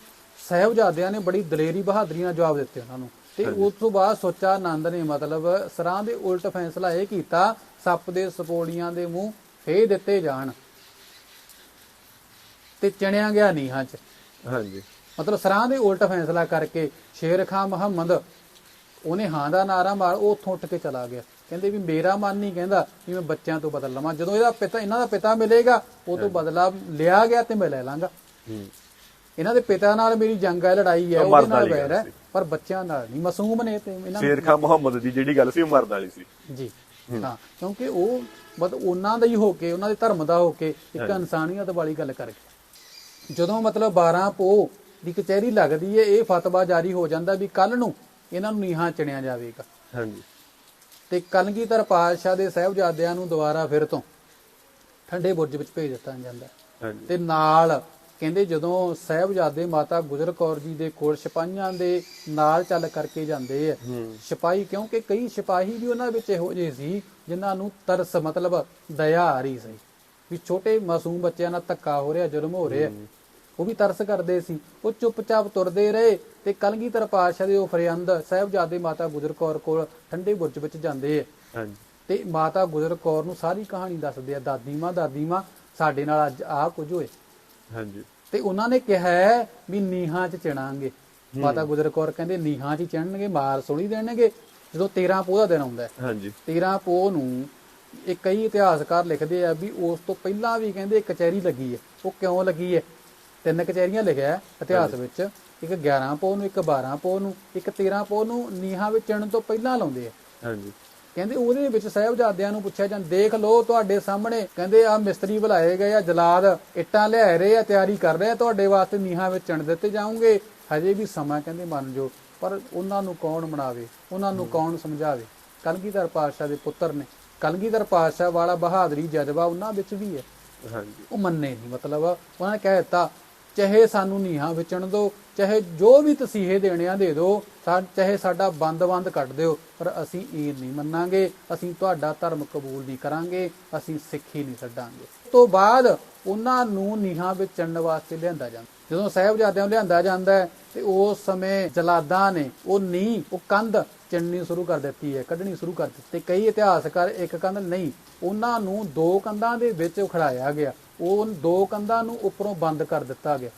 ਸਹਿਬਜ਼ਾਦਿਆਂ ਨੇ ਬੜੀ ਦਲੇਰੀ ਬਹਾਦਰੀ ਨਾਲ ਜਵਾਬ ਦਿੱਤੇ ਉਹਨਾਂ ਨੂੰ। ਤੇ ਉਸ ਤੋਂ ਬਾਅਦ ਸੋਚਾ ਆਨੰਦ ਨੇ ਮਤਲਬ ਸਰਾਂ ਦੇ ਉਲਟ ਫੈਸਲਾ ਇਹ ਕੀਤਾ ਸੱਪ ਦੇ ਸਪੋਲੀਆਂ ਦੇ ਮੂੰਹ ਫੇ ਦਿੱਤੇ ਜਾਣ। ਤੇ ਚਣਿਆ ਗਿਆ ਨੀਹਾਂ 'ਚ। ਹਾਂਜੀ। ਮਤਲਬ ਸਰਾਂ ਦੇ ਉਲਟ ਫੈਸਲਾ ਕਰਕੇ ਸ਼ੇਰ ਖਾਨ ਮੁਹੰਮਦ ਉਹਨੇ ਹਾਂ ਦਾ ਨਾਰਾ ਮਾਰ ਉਹ ਉੱਥੋਂ ਉੱਠ ਕੇ ਚਲਾ ਗਿਆ। ਕਹਿੰਦੇ ਵੀ ਮੇਰਾ ਮਨ ਨਹੀਂ ਕਹਿੰਦਾ ਵੀ ਮੈਂ ਬੱਚਿਆਂ ਤੋਂ ਬਦਲ ਲਵਾਂ। ਜਦੋਂ ਇਹਦਾ ਪਿਤਾ ਇਹਨਾਂ ਦਾ ਪਿਤਾ ਮਿਲੇਗਾ ਉਹ ਤੋਂ ਬਦਲਾ ਲਿਆ ਗਿਆ ਤੇ ਮੈਂ ਲੈ ਲਾਂਗਾ। ਇਹਨਾਂ ਦੇ ਪਿਤਾ ਨਾਲ ਮੇਰੀ ਜੰਗ ਹੈ ਲੜਾਈ ਹੈ ਉਹ ਉਹਦੇ ਨਾਲ ਵੈਰ ਹੈ। ਪਰ ਬੱਚਿਆਂ ਨਾਲ ਨਹੀਂ ਮਾਸੂਮ ਨੇ ਤੇ ਇਹਨਾਂ ਸ਼ੇਰ ਖਾਨ ਮੁਹੰਮਦ ਦੀ ਜਿਹੜੀ ਗੱਲ ਸੀ ਉਹ ਮਰਦ ਵਾਲੀ ਸੀ। ਜੀ। ਹਾਂ। ਕਿਉਂਕਿ ਉਹ ਮਤਲਬ ਉਹਨਾਂ ਦਾ ਹੀ ਹੋ ਕੇ ਉਹਨਾਂ ਦੇ ਧਰਮ ਦਾ ਹੋ ਕੇ ਇੱਕ ਇਨਸਾਨੀਅਤ ਵਾਲੀ ਗੱਲ ਕਰ ਗਿਆ ਜਦੋਂ ਮਤਲਬ 12 ਪੋ ਦੀ ਕਚਹਿਰੀ ਲੱਗਦੀ ਹੈ ਇਹ ਫਤਵਾ ਜਾਰੀ ਹੋ ਜਾਂਦਾ ਵੀ ਕੱਲ ਨੂੰ ਇਹਨਾਂ ਨੂੰ ਨੀਹਾਂ ਚਣਿਆ ਜਾਵੇਗਾ ਹਾਂਜੀ। ਤੇ ਕਲਗੀਧਰ ਪਾਤਸ਼ਾਹ ਦੇ ਸਹਿਬਜ਼ਾਦਿਆਂ ਨੂੰ ਦੁਬਾਰਾ ਫਿਰ ਤੋਂ ਠੰਡੇ ਬੁਰਜ ਵਿੱਚ ਭੇਜ ਦਿੱਤਾ ਜਾਂਦਾ। ਹਾਂਜੀ। ਤੇ ਨਾਲ ਕਹਿੰਦੇ ਜਦੋਂ ਸਹਿਬਜ਼ਾਦੇ ਮਾਤਾ ਗੁਜਰ ਕੌਰ ਜੀ ਦੇ ਕੋਲ ਸਿਪਾਹੀਆਂ ਦੇ ਨਾਲ ਚੱਲ ਕਰਕੇ ਜਾਂਦੇ ਆ ਸਿਪਾਹੀ ਕਿਉਂਕਿ ਕਈ ਸਿਪਾਹੀ ਵੀ ਉਹਨਾਂ ਵਿੱਚ ਇਹੋ ਜਿਹੇ ਸੀ ਜਿਨ੍ਹਾਂ ਨੂੰ ਤਰਸ ਮਤਲਬ ਦਇਆ ਆ ਰਹੀ ਸੀ। ਵੀ ਛੋਟੇ ਮਾਸੂਮ ਬੱਚਿਆਂ ਨਾਲ ਧੱਕਾ ਹੋ ਰਿਹਾ ਜ਼ੁਲਮ ਹੋ ਰਿਹਾ। ਉਹ ਵੀ ਤਰਸ ਕਰਦੇ ਸੀ। ਉਹ ਚੁੱਪਚਾਪ ਤੁਰਦੇ ਰਹੇ ਤੇ ਕਲਗੀਧਰ ਪਾਤਸ਼ਾਹ ਦੇ ਉਹ ਫਰਿਆੰਦ ਸਹਿਬਜ਼ਾਦੇ ਮਾਤਾ ਗੁਜਰ ਕੌਰ ਕੋਲ ਠੰਡੇ ਬੁਰਜ ਵਿੱਚ ਜਾਂਦੇ ਹਾਂਜੀ। ਤੇ ਮਾਤਾ ਗੁਜਰ ਕੌਰ ਨੂੰ ਸਾਰੀ ਕਹਾਣੀ ਦੱਸਦੇ ਆ ਦਾਦੀ ਮਾਂ ਦਾਦੀ ਮਾਂ ਸਾਡੇ ਨਾਲ ਅੱਜ ਆਹ ਕੁਝ ਹੋਏ ਹਾਂਜੀ। ਤੇ ਉਹਨਾਂ ਨੇ ਕਿਹਾ ਵੀ ਨੀਹਾਂ 'ਚ ਚਿਣਾਂਗੇ। ਮਾਤਾ ਗੁਜਰ ਕੌਰ ਕਹਿੰਦੇ ਨੀਹਾਂ 'ਚ ਹੀ ਚਿਣਨਗੇ ਮਾਰ ਸੁਣੀ ਦੇਣਗੇ। ਜਦੋਂ 13 ਪੋਹ ਦਾ ਦਿਨ ਆਉਂਦਾ ਹਾਂਜੀ। 13 ਪੋਹ ਨੂੰ ਇਹ ਕਈ ਇਤਿਹਾਸਕਾਰ ਲਿਖਦੇ ਆ ਵੀ ਉਸ ਤੋਂ ਪਹਿਲਾਂ ਵੀ ਕਹਿੰਦੇ ਕਚਹਿਰੀ ਲੱਗੀ ਹੈ। ਉਹ ਕਿਉਂ ਲੱਗੀ ਹੈ? ਤਿੰਨ ਕਚਹਿਰੀਆਂ ਲਿਖਿਆ ਇਤਿਹਾਸ ਵਿੱਚ। ਇੱਕ 11 ਪੋਹ ਨੂੰ ਇੱਕ 12 ਪੋਹ ਨੂੰ ਇੱਕ 13 ਪੋਹ ਨੂੰ ਨੀਹਾਂ ਵਿੱਚ ਚਿਣਨ ਤੋਂ ਪਹਿਲਾਂ ਲਾਉਂਦੇ ਆ। ਹਾਂਜੀ। ਕਹਿੰਦੇ ਉਹਦੇ ਵਿੱਚ ਸਾਹਿਬਜ਼ਾਦਿਆਂ ਨੂੰ ਪੁੱਛਿਆ ਜਾਂ ਦੇਖ ਲਓ ਤੁਹਾਡੇ ਸਾਹਮਣੇ ਕਹਿੰਦੇ ਆ ਮਿਸਤਰੀ ਬੁਲਾਏ ਗਏ ਆ ਜਲਾਦ ਇੱਟਾਂ ਲਿਆਏ ਰਹੇ ਆ ਤਿਆਰੀ ਕਰ ਰਹੇ ਆ ਤੁਹਾਡੇ ਵਾਸਤੇ ਨੀਹਾਂ ਵਿੱਚ ਚਣ ਦਿੱਤੇ ਜਾਓਗੇ ਹਜੇ ਵੀ ਸਮਾਂ ਕਹਿੰਦੇ ਮੰਨ ਜੋ ਪਰ ਉਹਨਾਂ ਨੂੰ ਕੌਣ ਮਨਾਵੇ ਉਹਨਾਂ ਨੂੰ ਕੌਣ ਸਮਝਾਵੇ? ਕਲਗੀਧਰ ਪਾਤਸ਼ਾਹ ਦੇ ਪੁੱਤਰ ਨੇ। ਕਲਗੀਧਰ ਪਾਤਸ਼ਾਹ ਵਾਲਾ ਬਹਾਦਰੀ ਜਜ਼ਬਾ ਉਹਨਾਂ ਵਿੱਚ ਵੀ ਹੈ। ਹਾਂਜੀ। ਉਹ ਮੰਨੇ ਨਹੀਂ ਮਤਲਬ ਉਹਨਾਂ ਨੇ ਕਹਿ ਦਿੱਤਾ ਚਾਹੇ ਸਾਨੂੰ ਨੀਹਾਂ ਵਿਚਣ ਦਿਓ, ਚਾਹੇ ਜੋ ਵੀ ਤਸੀਹੇ ਦੇਣਿਆ ਦੇ ਦਿਓ ਚਾਹੇ ਸਾਡਾ ਬੰਦ-ਬੰਦ ਕੱਢ ਦਿਓ, ਪਰ ਅਸੀਂ ਇਹ ਨਹੀਂ ਮੰਨਾਂਗੇ, ਅਸੀਂ ਤੁਹਾਡਾ ਧਰਮ ਕਬੂਲ ਨਹੀਂ ਕਰਾਂਗੇ, ਅਸੀਂ ਸਿੱਖੀ ਨਹੀਂ ਛੱਡਾਂਗੇ। ਉਸ ਤੋਂ ਬਾਅਦ ਉਹਨਾਂ ਨੂੰ ਨੀਹਾਂ ਵਿੱਚ ਚੜਨ ਵਾਸਤੇ ਲਿਆਂਦਾ ਜਾਂਦਾ। ਜਦੋਂ ਸਾਹਿਬਜ਼ਾਦਿਆਂ ਨੂੰ ਲਿਆਂਦਾ ਜਾਂਦਾ ਹੈ, ਤੇ ਉਸ ਸਮੇਂ ਜਲਾਦਾਂ ਨੇ, ਉਹ ਨੀਂਹ, ਉਹ ਕੰਧ ਚਿਣਨੀ ਸ਼ੁਰੂ ਕਰ ਦਿੱਤੀ ਹੈ, ਕੱਢਣੀ ਸ਼ੁਰੂ ਕਰ ਦਿੱਤੀ। ਤੇ ਕਈ ਇਤਿਹਾਸਕਾਰ ਇੱਕ ਕੰਧ ਨਹੀਂ, ਉਹਨਾਂ ਨੂੰ ਦੋ ਕੰਧਾਂ ਦੇ ਵਿੱਚ ਖੜਾਇਆ ਗਿਆ। ਉਹ ਦੋ ਕੰਧਾਂ ਨੂੰ ਉੱਪਰੋਂ ਬੰਦ ਕਰ ਦਿੱਤਾ ਗਿਆ।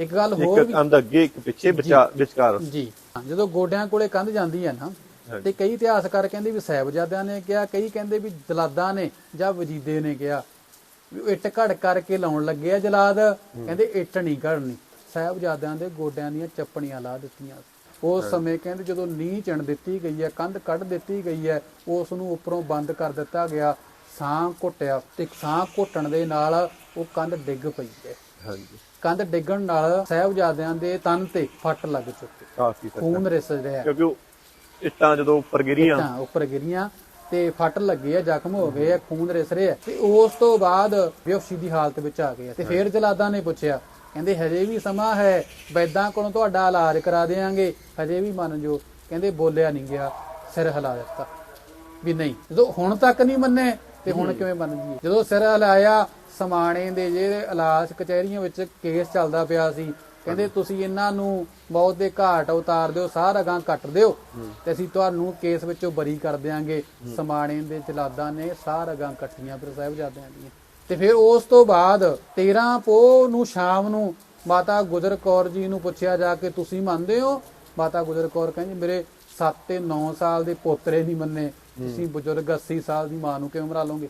ਇੱਕ ਗੱਲ ਹੋਰ ਇੱਕ ਅੰਦ ਅੱਗੇ ਇੱਕ ਪਿੱਛੇ ਵਿਚਾ- ਵਿਚਕਾਰ। ਜੀ। ਜਦੋਂ ਗੋਡਿਆਂ ਕੋਲੇ ਕੰਧ ਜਾਂਦੀ ਹੈ ਨਾ ਤੇ ਕਈ ਇਤਿਹਾਸਕਾਰ ਕਹਿੰਦੇ ਵੀ ਸਾਹਿਬਜ਼ਾਦਿਆਂ ਨੇ ਕਿਹਾ ਕਈ ਕਹਿੰਦੇ ਵੀ ਜਲਾਦਾਂ ਨੇ ਜਾਂ ਵਜੀਦੇ ਨੇ ਕਿਹਾ ਵੀ ਇੱਟ ਘੜ ਕਰਕੇ ਲਾਉਣ ਲੱਗੇ ਆ ਜਲਾਦ। ਕਹਿੰਦੇ ਇੱਟ ਨਹੀਂ ਘੜਨੀ। ਸਾਹਿਬਜ਼ਾਦਿਆਂ ਦੇ ਗੋਡਿਆਂ ਦੀਆਂ ਚੱਪਣੀਆਂ ਲਾ ਦਿੱਤੀਆਂ। ਉਸ ਸਮੇਂ ਕਹਿੰਦੇ ਜਦੋਂ ਨੀਂਹ ਚਣ ਦਿੱਤੀ ਗਈ ਹੈ ਕੰਧ ਕੱਢ ਦਿੱਤੀ ਗਈ ਹੈ ਉਸ ਨੂੰ ਉੱਪਰੋਂ ਬੰਦ ਕਰ ਦਿੱਤਾ ਗਿਆ। ਸਾਹ ਘੁੱਟਿਆ ਤੇ ਸਾਹ ਘੁੱਟਣ ਦੇ ਨਾਲ ਉਹ ਕੰਧ ਡਿੱਗ ਪਈ ਹੈ। ਹਾਂਜੀ। ਕੰਧ ਡਿੱਗਣ ਨਾਲ ਸਾਹਿਬਜ਼ਾਦਿਆਂ ਦੇ ਤਨ ਤੇ ਫੱਟ ਲੱਗ ਚੁੱਕੀ। ਕਾਫੀ ਖੂਨ ਰਿਸ ਰਿਹਾ ਕਿਉਂਕਿ ਇੱਟਾਂ ਜਦੋਂ ਉੱਪਰ ਗਿਰੀਆਂ। ਤਾਂ ਉੱਪਰ ਗਿਰੀਆਂ ਤੇ ਫੱਟ ਲੱਗੇ ਆ ਜ਼ਖਮ ਹੋ ਗਏ ਆ ਖੂਨ ਰਿਸ ਰਿਹਾ ਤੇ ਉਸ ਤੋਂ ਬਾਅਦ ਬੇਹੋਸ਼ੀ ਦੀ ਹਾਲਤ ਵਿੱਚ ਆ ਗਏ ਤੇ ਫਿਰ ਜਲਾਦਾਂ ਨੇ ਪੁੱਛਿਆ ਕਹਿੰਦੇ ਹਜੇ ਵੀ ਸਮਾਂ ਹੈ ਵੈਦਾਂ ਕੋਲੋਂ ਤੁਹਾਡਾ ਇਲਾਜ ਕਰਾ ਦੇਾਂਗੇ ਹਜੇ ਵੀ ਮੰਨ ਜੋ ਕਹਿੰਦੇ ਬੋਲਿਆ ਨਹੀਂ ਗਿਆ ਸਿਰ ਹਿਲਾ ਦਿੱਤਾ। ਵੀ ਨਹੀਂ ਜਦੋਂ ਹੁਣ ਤੱਕ ਨਹੀਂ ਮੰਨੇ ਤੇ ਹੁਣ ਕਿਵੇਂ ਮੰਨ ਜੀ ਜਦੋਂ ਸਿਰ ਹਿਲਾਇਆ ਸਮਾਣੇ ਦੇ ਜਿਹੜੇ ਇਲਾਜ ਕਚਹਿਰੀਆਂ ਵਿੱਚ ਕੇਸ ਚੱਲਦਾ ਪਿਆ ਸੀ ਕਹਿੰਦੇ ਤੁਸੀਂ ਇਹਨਾਂ ਨੂੰ ਬਹੁਤ ਦੇ ਘਾਟ ਉਤਾਰ ਦਿਓ ਸਾਰਾ ਗਾਂ ਕੱਟ ਦਿਓ ਤੇ ਅਸੀਂ ਤੁਹਾਨੂੰ ਕੇਸ ਵਿੱਚੋਂ ਬਰੀ ਕਰ ਦਿਆਂਗੇ। ਸਮਾਣੇ ਦੇ ਜਲਾਦਾਂ ਨੇ ਸਾਰਾ ਗਾਂ ਕੱਟੀਆਂ ਫਿਰ ਸਾਹਿਬਜ਼ਾਦਿਆਂ ਦੀਆਂ। ਤੇ ਫਿਰ ਉਸ ਤੋਂ ਬਾਅਦ 13 ਪੋਹ ਨੂੰ ਸ਼ਾਮ ਨੂੰ ਮਾਤਾ ਗੁਜਰ ਕੌਰ ਜੀ ਨੂੰ ਪੁੱਛਿਆ ਜਾ ਕੇ ਤੁਸੀਂ ਮੰਨਦੇ ਹੋ? ਮਾਤਾ ਗੁਜਰ ਕੌਰ ਕਹਿੰਦੀ ਮੇਰੇ 7 ਤੇ 9 ਸਾਲ ਦੇ ਪੋਤਰੇ ਨਹੀਂ ਮੰਨੇ। ਤੁਸੀਂ ਬਜ਼ੁਰਗ 80 ਸਾਲ ਦੀ ਮਾਂ ਨੂੰ ਕਿਵੇਂ ਮਰਾ ਲਓਗੇ?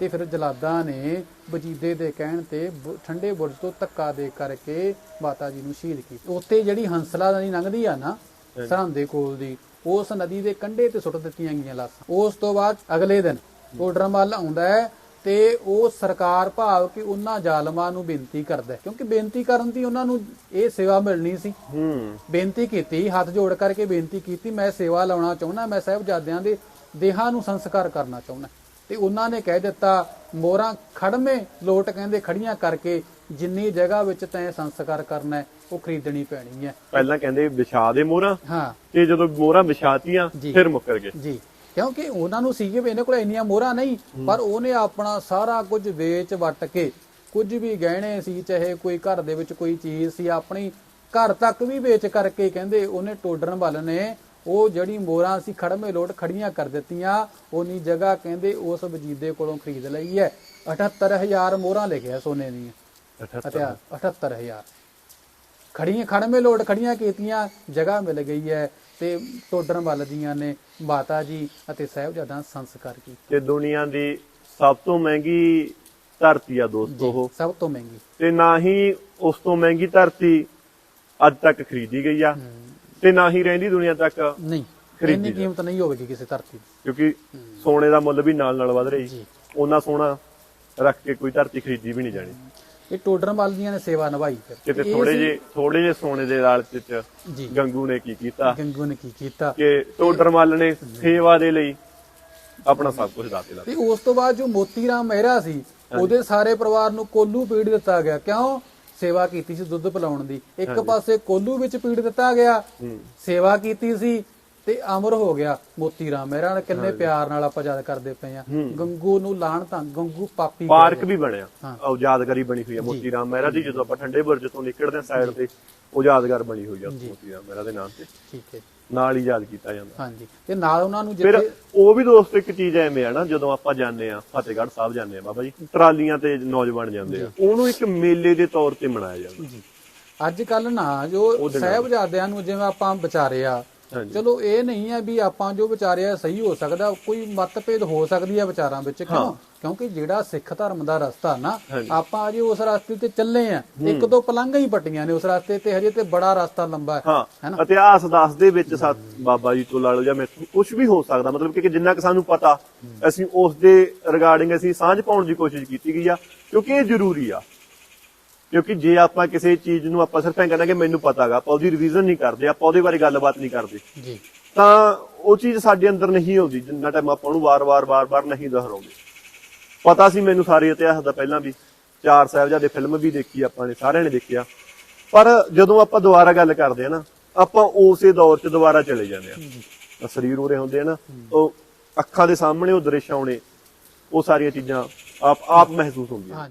ਤੇ ਫਿਰ ਜਲਾਦਾਂ ਨੇ ਵਜੀਦੇ ਦੇ ਕਹਿਣ ਤੇ ਠੰਡੇ ਬੁਰਜ ਤੋਂ ਧੱਕਾ ਦੇ ਕਰਕੇ ਮਾਤਾ ਜੀ ਨੂੰ ਸ਼ਹੀਦ ਕੀਤਾ। ਉੱਤੇ ਜਿਹੜੀ ਹੰਸਲਾ ਨਦੀ ਲੰਘਦੀ ਆ ਨਾ ਸਰਹੰਦ ਕੋਲ ਦੀ ਉਸ ਨਦੀ ਦੇ ਕੰਢੇ ਤੇ ਸੁੱਟ ਦਿੱਤੀਆਂ ਗਈਆਂ ਲਾਸ਼ਾਂ। ਉਸ ਤੋਂ ਬਾਅਦ ਅਗਲੇ ਦਿਨ ਕੋਡਰਮਲ ਆਉਂਦਾ ਹੈ ਤੇ ਉਹ ਸਰਕਾਰ ਭਾਵ ਕਿ ਉਹਨਾਂ ਜ਼ਾਲਮਾਂ ਨੂੰ ਬੇਨਤੀ ਕਰਦਾ ਕਿਉਂਕਿ ਬੇਨਤੀ ਕਰਨ ਦੀ ਉਹਨਾਂ ਨੂੰ ਇਹ ਸੇਵਾ ਮਿਲਣੀ ਸੀ। ਹੂੰ। ਬੇਨਤੀ ਕੀਤੀ ਹੱਥ ਜੋੜ ਕਰਕੇ ਬੇਨਤੀ ਕੀਤੀ ਮੈਂ ਸੇਵਾ ਲਾਉਣਾ ਚਾਹੁੰਦਾ ਮੈਂ ਸਾਹਿਬਜ਼ਾਦਿਆਂ ਦੇ ਦੇਹਾਂ ਨੂੰ ਸੰਸਕਾਰ ਕਰਨਾ ਚਾਹੁੰਦਾ ਤੇ ਉਹਨਾਂ ਨੇ ਕਹਿ ਦਿੱਤਾ ਮੋਹਰਾਂ ਖੜਮੇ ਲੋਟ ਕਹਿੰਦੇ ਖੜੀਆਂ ਕਰਕੇ ਜਿੰਨੀ ਜਗ੍ਹਾ ਵਿੱਚ ਤੈਂ ਸੰਸਕਾਰ ਕਰਨਾ ਹੈ ਉਹ ਖਰੀਦਣੀ ਪੈਣੀ ਹੈ। ਪਹਿਲਾਂ ਕਹਿੰਦੇ ਵਿਛਾ ਦੇ ਮੋਹਰਾਂ ਹਾਂ। ਤੇ ਜਦੋਂ ਮੋਹਰਾਂ ਵਿਛਾਤੀਆਂ। ਫਿਰ ਮੁੱਕਰ ਗਏ। ਜੀ। ਕਿਉਂਕਿ ਉਹਨਾਂ ਨੂੰ ਸੀਗੇ ਵੀ ਇਹਨਾਂ ਕੋਲ ਇੰਨੀਆਂ ਮੋਹਰਾਂ ਨਹੀਂ ਪਰ ਉਹਨੇ ਆਪਣਾ ਸਾਰਾ ਕੁਝ ਵੇਚ ਵੱਟ ਕੇ ਕੁਝ ਵੀ ਗਹਿਣੇ ਸੀ ਚਾਹੇ ਕੋਈ ਘਰ ਦੇ ਵਿੱਚ ਕੋਈ ਚੀਜ਼ ਸੀ ਆਪਣੀ ਘਰ ਤੱਕ ਵੀ ਵੇਚ ਕਰਕੇ ਕਹਿੰਦੇ ਉਹਨੇ ਟੋਡਰਨ ਵੱਲ ਨੇ ਉਹ ਜਿਹੜੀ ਮੋਹਰਾਂ ਸੀ ਖੜਮੇ ਲੋਟ ਖੜੀਆਂ ਕਰ ਦਿੱਤੀਆਂ ਉਨੀ ਜਗ੍ਹਾ ਕਹਿੰਦੇ ਉਸ ਵਜੀਦੇ ਕੋਲੋਂ ਖਰੀਦ ਲਈ ਹੈ। 78000 ਮੋਹਰਾਂ ਲਿਖਿਆ ਸੋਨੇ ਦੀਆਂ। 78 ਹਥਿਆਰ 78000 ਖੜੀਆਂ ਖੜਮੇ ਲੋਟ ਖੜੀਆਂ ਕੀਤੀਆਂ ਜਗ੍ਹਾ ਮਿਲ ਗਈ ਹੈ ਤੇ ਟੋਡਰ ਮੱਲ ਦੀਆਂ ਨੇ ਮਾਤਾ ਜੀ ਅਤੇ ਸਾਹਿਬਜ਼ਾਦਾ ਸੰਸਕਾਰ ਕੀਤੀ। ਤੇ ਦੁਨੀਆ ਦੀ ਸਭ ਤੋਂ ਮਹਿੰਗੀ ਧਰਤੀ ਆ ਦੋਸਤੋ ਉਹ। ਸਭ ਤੋਂ ਮਹਿੰਗੀ। ਤੇ ਨਾ ਹੀ ਉਸ ਤੋਂ ਮਹਿੰਗੀ ਧਰਤੀ ਅੱਜ ਤੱਕ ਖਰੀਦੀ ਗਈ ਆ। ਤੇ ਨਾ ਹੀ ਰਹਿੰਦੀ ਦੁਨੀਆ ਤੱਕ ਨਹੀਂ ਖਰੀਦੀ ਇੰਨੀ। ਕੀਮਤ ਨਹੀਂ ਹੋਵੇਗੀ ਕਿਸੇ ਧਰਤੀ ਦੀ। ਕਿਉਂਕਿ ਸੋਨੇ ਦਾ ਮੁੱਲ ਵੀ ਨਾਲ ਨਾਲ ਵਧ ਰਹੀ ਜੀ। ਉਹਨਾਂ ਸੋਨਾ ਰੱਖ ਕੇ ਕੋਈ ਧਰਤੀ ਖਰੀਦੀ ਵੀ ਨਹੀਂ ਜਾਣੀ। ਇਹ ਟੋਡਰ ਮੱਲ ਦੀਆਂ ਨੇ ਸੇਵਾ ਨਿਭਾਈ ਫਿਰ। ਕਿਤੇ ਇਹ ਥੋੜੇ ਸੀ- ਜੇ ਥੋੜੇ ਜੇ ਸੋਨੇ ਦੇ ਲਾਲਚ ਚ ਜੀ। ਗੰਗੂ ਨੇ ਕੀ ਕੀਤਾ? ਗੰਗੂ ਨੇ ਕੀ ਕੀਤਾ? ਕਿ ਟੋਡਰ ਮੱਲ ਨੇ ਸੇਵਾ ਦੇ ਲਈ ਆਪਣਾ ਸਭ ਕੁਝ ਦਾਤੇ ਲਾ ਤੇ ਉਸ ਤੋਂ ਬਾਅਦ ਜੋ ਮੋਤੀ ਰਾਮ ਮਹਿਰਾ ਸੀ ਉਹਦੇ ਸਾਰੇ ਪਰਿਵਾਰ ਨੂੰ ਕੋਲੂ ਪੀੜ ਦਿੱਤਾ ਗਿਆ। ਕਿਉਂ? ਸੇਵਾ ਕੀਤੀ ਸੀ ਦੁੱਧ ਪਿਲਾਉਣ ਦੀ। ਇੱਕ ਪਾਸੇ ਕੋਲੂ ਵਿੱਚ ਪੀੜ ਦਿੱਤਾ ਗਿਆ ਸੇਵਾ ਕੀਤੀ ਸੀ ਤੇ ਅਮਰ ਹੋ ਗਿਆ ਮੋਤੀ ਰਾਮ ਮਹਿਰਾ ਨਾਲ ਕਿੰਨੇ ਪਿਆਰ ਨਾਲ ਆਪਾਂ ਯਾਦ ਕਰਦੇ ਪਏ ਆ ਗੰਗੂ ਨੂੰ ਲਾਣ ਤਾਂ ਗੰਗੂ ਪਾਪੀ ਪਾਰਕ ਵੀ ਬਣਿਆ। ਉਹ ਯਾਦਗਾਰੀ ਬਣੀ ਹੋਈ ਹੈ ਮੋਤੀ ਰਾਮ ਮਹਿਰਾ ਦੀ ਜਦੋਂ ਆਪਾਂ ਠੰਡੇ ਬੁਰਜ ਤੋਂ ਨਿਕਲਦੇ ਹਾਂ ਸਾਈਡ ਤੇ ਉਹ ਯਾਦਗਾਰ ਬਣੀ ਹੋਈ ਆ ਮੋਤੀ ਰਾਮ ਮਹਿਰਾ ਦੇ ਨਾਮ ਤੇ। ਠੀਕ ਹੈ। ਨਾਲ ਹੀ ਯਾਦ ਕੀਤਾ ਜਾਂਦਾ। ਹਾਂਜੀ ਤੇ ਨਾਲ ਉਹਨਾਂ ਨੂੰ ਫਿਰ ਉਹ ਵੀ ਦੋਸਤੋ ਇੱਕ ਚੀਜ਼ ਐਵੇਂ ਆ ਨਾ ਜਦੋਂ ਆਪਾਂ ਜਾਂਦੇ ਆ ਫਤਿਹਗੜ੍ਹ ਸਾਹਿਬ ਜਾਂਦੇ ਆ ਬਾਬਾ ਜੀ ਟਰਾਲੀਆਂ ਤੇ ਨੌਜਵਾਨ ਜਾਂਦੇ ਆ। ਉਹਨੂੰ ਇੱਕ ਮੇਲੇ ਦੇ ਤੌਰ ਤੇ ਮਨਾਇਆ ਜਾਂਦਾ। ਜੀ। ਅੱਜ ਕੱਲ ਨਾ ਜੋ ਸਾਹਿਬਜ਼ਾਦਿਆਂ ਨੂੰ ਜਿਵੇਂ ਆਪਾਂ ਵਿਚਾਰਿਆ। ਚਲੋ ਇਹ ਨਹੀਂ ਹੈ ਵੀ ਆਪਾਂ ਜੋ ਵਿਚਾਰਿਆ ਸਹੀ ਹੋ ਸਕਦਾ ਕੋਈ ਮਤਭੇਦ ਹੋ ਸਕਦੀ ਹੈ ਵਿਚਾਰਾਂ ਵਿੱਚ ਕਿਉਂ? ਕਿਉਂਕਿ ਜਿਹੜਾ ਸਿੱਖ ਧਰਮ ਦਾ ਰਸਤਾ ਨਾ ਆਪਾਂ ਅਜੇ ਉਸ ਰਸਤੇ ਤੇ ਚੱਲੇ ਆ। ਇੱਕ ਦੋ ਪਲੰਘਾਂ ਹੀ ਪੱਟੀਆਂ ਨੇ ਉਸ ਰਸਤੇ ਤੇ ਹਜੇ ਤੇ ਬੜਾ ਰਸਤਾ ਲੰਬਾ ਹੈ ਹੈਨਾ? ਇਤਿਹਾਸ ਦੱਸਦੇ ਵਿੱਚ ਸਤ ਬਾਬਾ ਜੀ ਤੋਂ ਲਾ ਲਓ ਜਾਂ ਮੈਥੋਂ ਕੁਝ ਵੀ ਹੋ ਸਕਦਾ ਮਤਲਬ ਕਿ ਜਿੰਨਾ ਕਿ ਸਾਨੂੰ ਪਤਾ ਅਸੀਂ ਉਸ ਦੇ ਰਿਗਾਰਡਿੰਗ ਅਸੀਂ ਸਾਂਝ ਪਾਉਣ ਦੀ ਕੋਸ਼ਿਸ਼ ਕੀਤੀ ਗਈ ਆ ਕਿਉਂਕਿ ਇਹ ਜ਼ਰੂਰੀ ਆ। ਕਿਉਂਕਿ ਜੇ ਆਪਾਂ ਕਿਸੇ ਚੀਜ਼ ਨੂੰ ਆਪਾਂ ਸਿਰਫ ਐਂ ਕਹਿੰਦੇ ਕਿ ਮੈਨੂੰ ਪਤਾਗਾ ਆਪਾਂ ਉਹਦੀ ਰਿਵੀਜ਼ਨ ਨਹੀਂ ਕਰਦੇ ਆਪਾਂ ਉਹਦੇ ਬਾਰੇ ਗੱਲਬਾਤ ਨਹੀਂ ਕਰਦੇ ਜੀ। ਤਾਂ ਉਹ ਚੀਜ਼ ਸਾਡੇ ਅੰਦਰ ਨਹੀਂ ਆਉਂਦੀ ਜਿੰਨਾ ਟਾਈਮ ਆਪਾਂ ਉਹਨੂੰ ਵਾਰ-ਵਾਰ ਵਾਰ-ਵਾਰ ਨਹੀਂ ਦੁਹਰਾਉਂਦੇ। ਪਤਾ ਸੀ ਮੈਨੂੰ ਸਾਰੇ ਇਤਿਹਾਸ ਦਾ ਪਹਿਲਾਂ ਵੀ, ਚਾਰ ਸਾਹਿਬਜ਼ਾਦੇ ਫਿਲਮ ਵੀ ਦੇਖੀ, ਆਪਾਂ ਨੇ ਸਾਰਿਆਂ ਨੇ ਦੇਖਿਆ। ਪਰ ਜਦੋਂ ਆਪਾਂ ਦੁਬਾਰਾ ਗੱਲ ਕਰਦੇ ਆ ਨਾ, ਆਪਾਂ ਉਸੇ ਦੌਰ 'ਚ ਦੁਬਾਰਾ ਚਲੇ ਜਾਂਦੇ ਆ। ਸਰੀਰ ਉਰੇ ਹੁੰਦੇ ਆ ਨਾ, ਉਹ ਅੱਖਾਂ ਦੇ ਸਾਹਮਣੇ ਉਹ ਦ੍ਰਿਸ਼ ਆਉਣੇ, ਉਹ ਸਾਰੀਆਂ ਚੀਜ਼ਾਂ ਆਪ ਆਪ ਮਹਿਸੂਸ ਹੁੰਦੀਆਂ।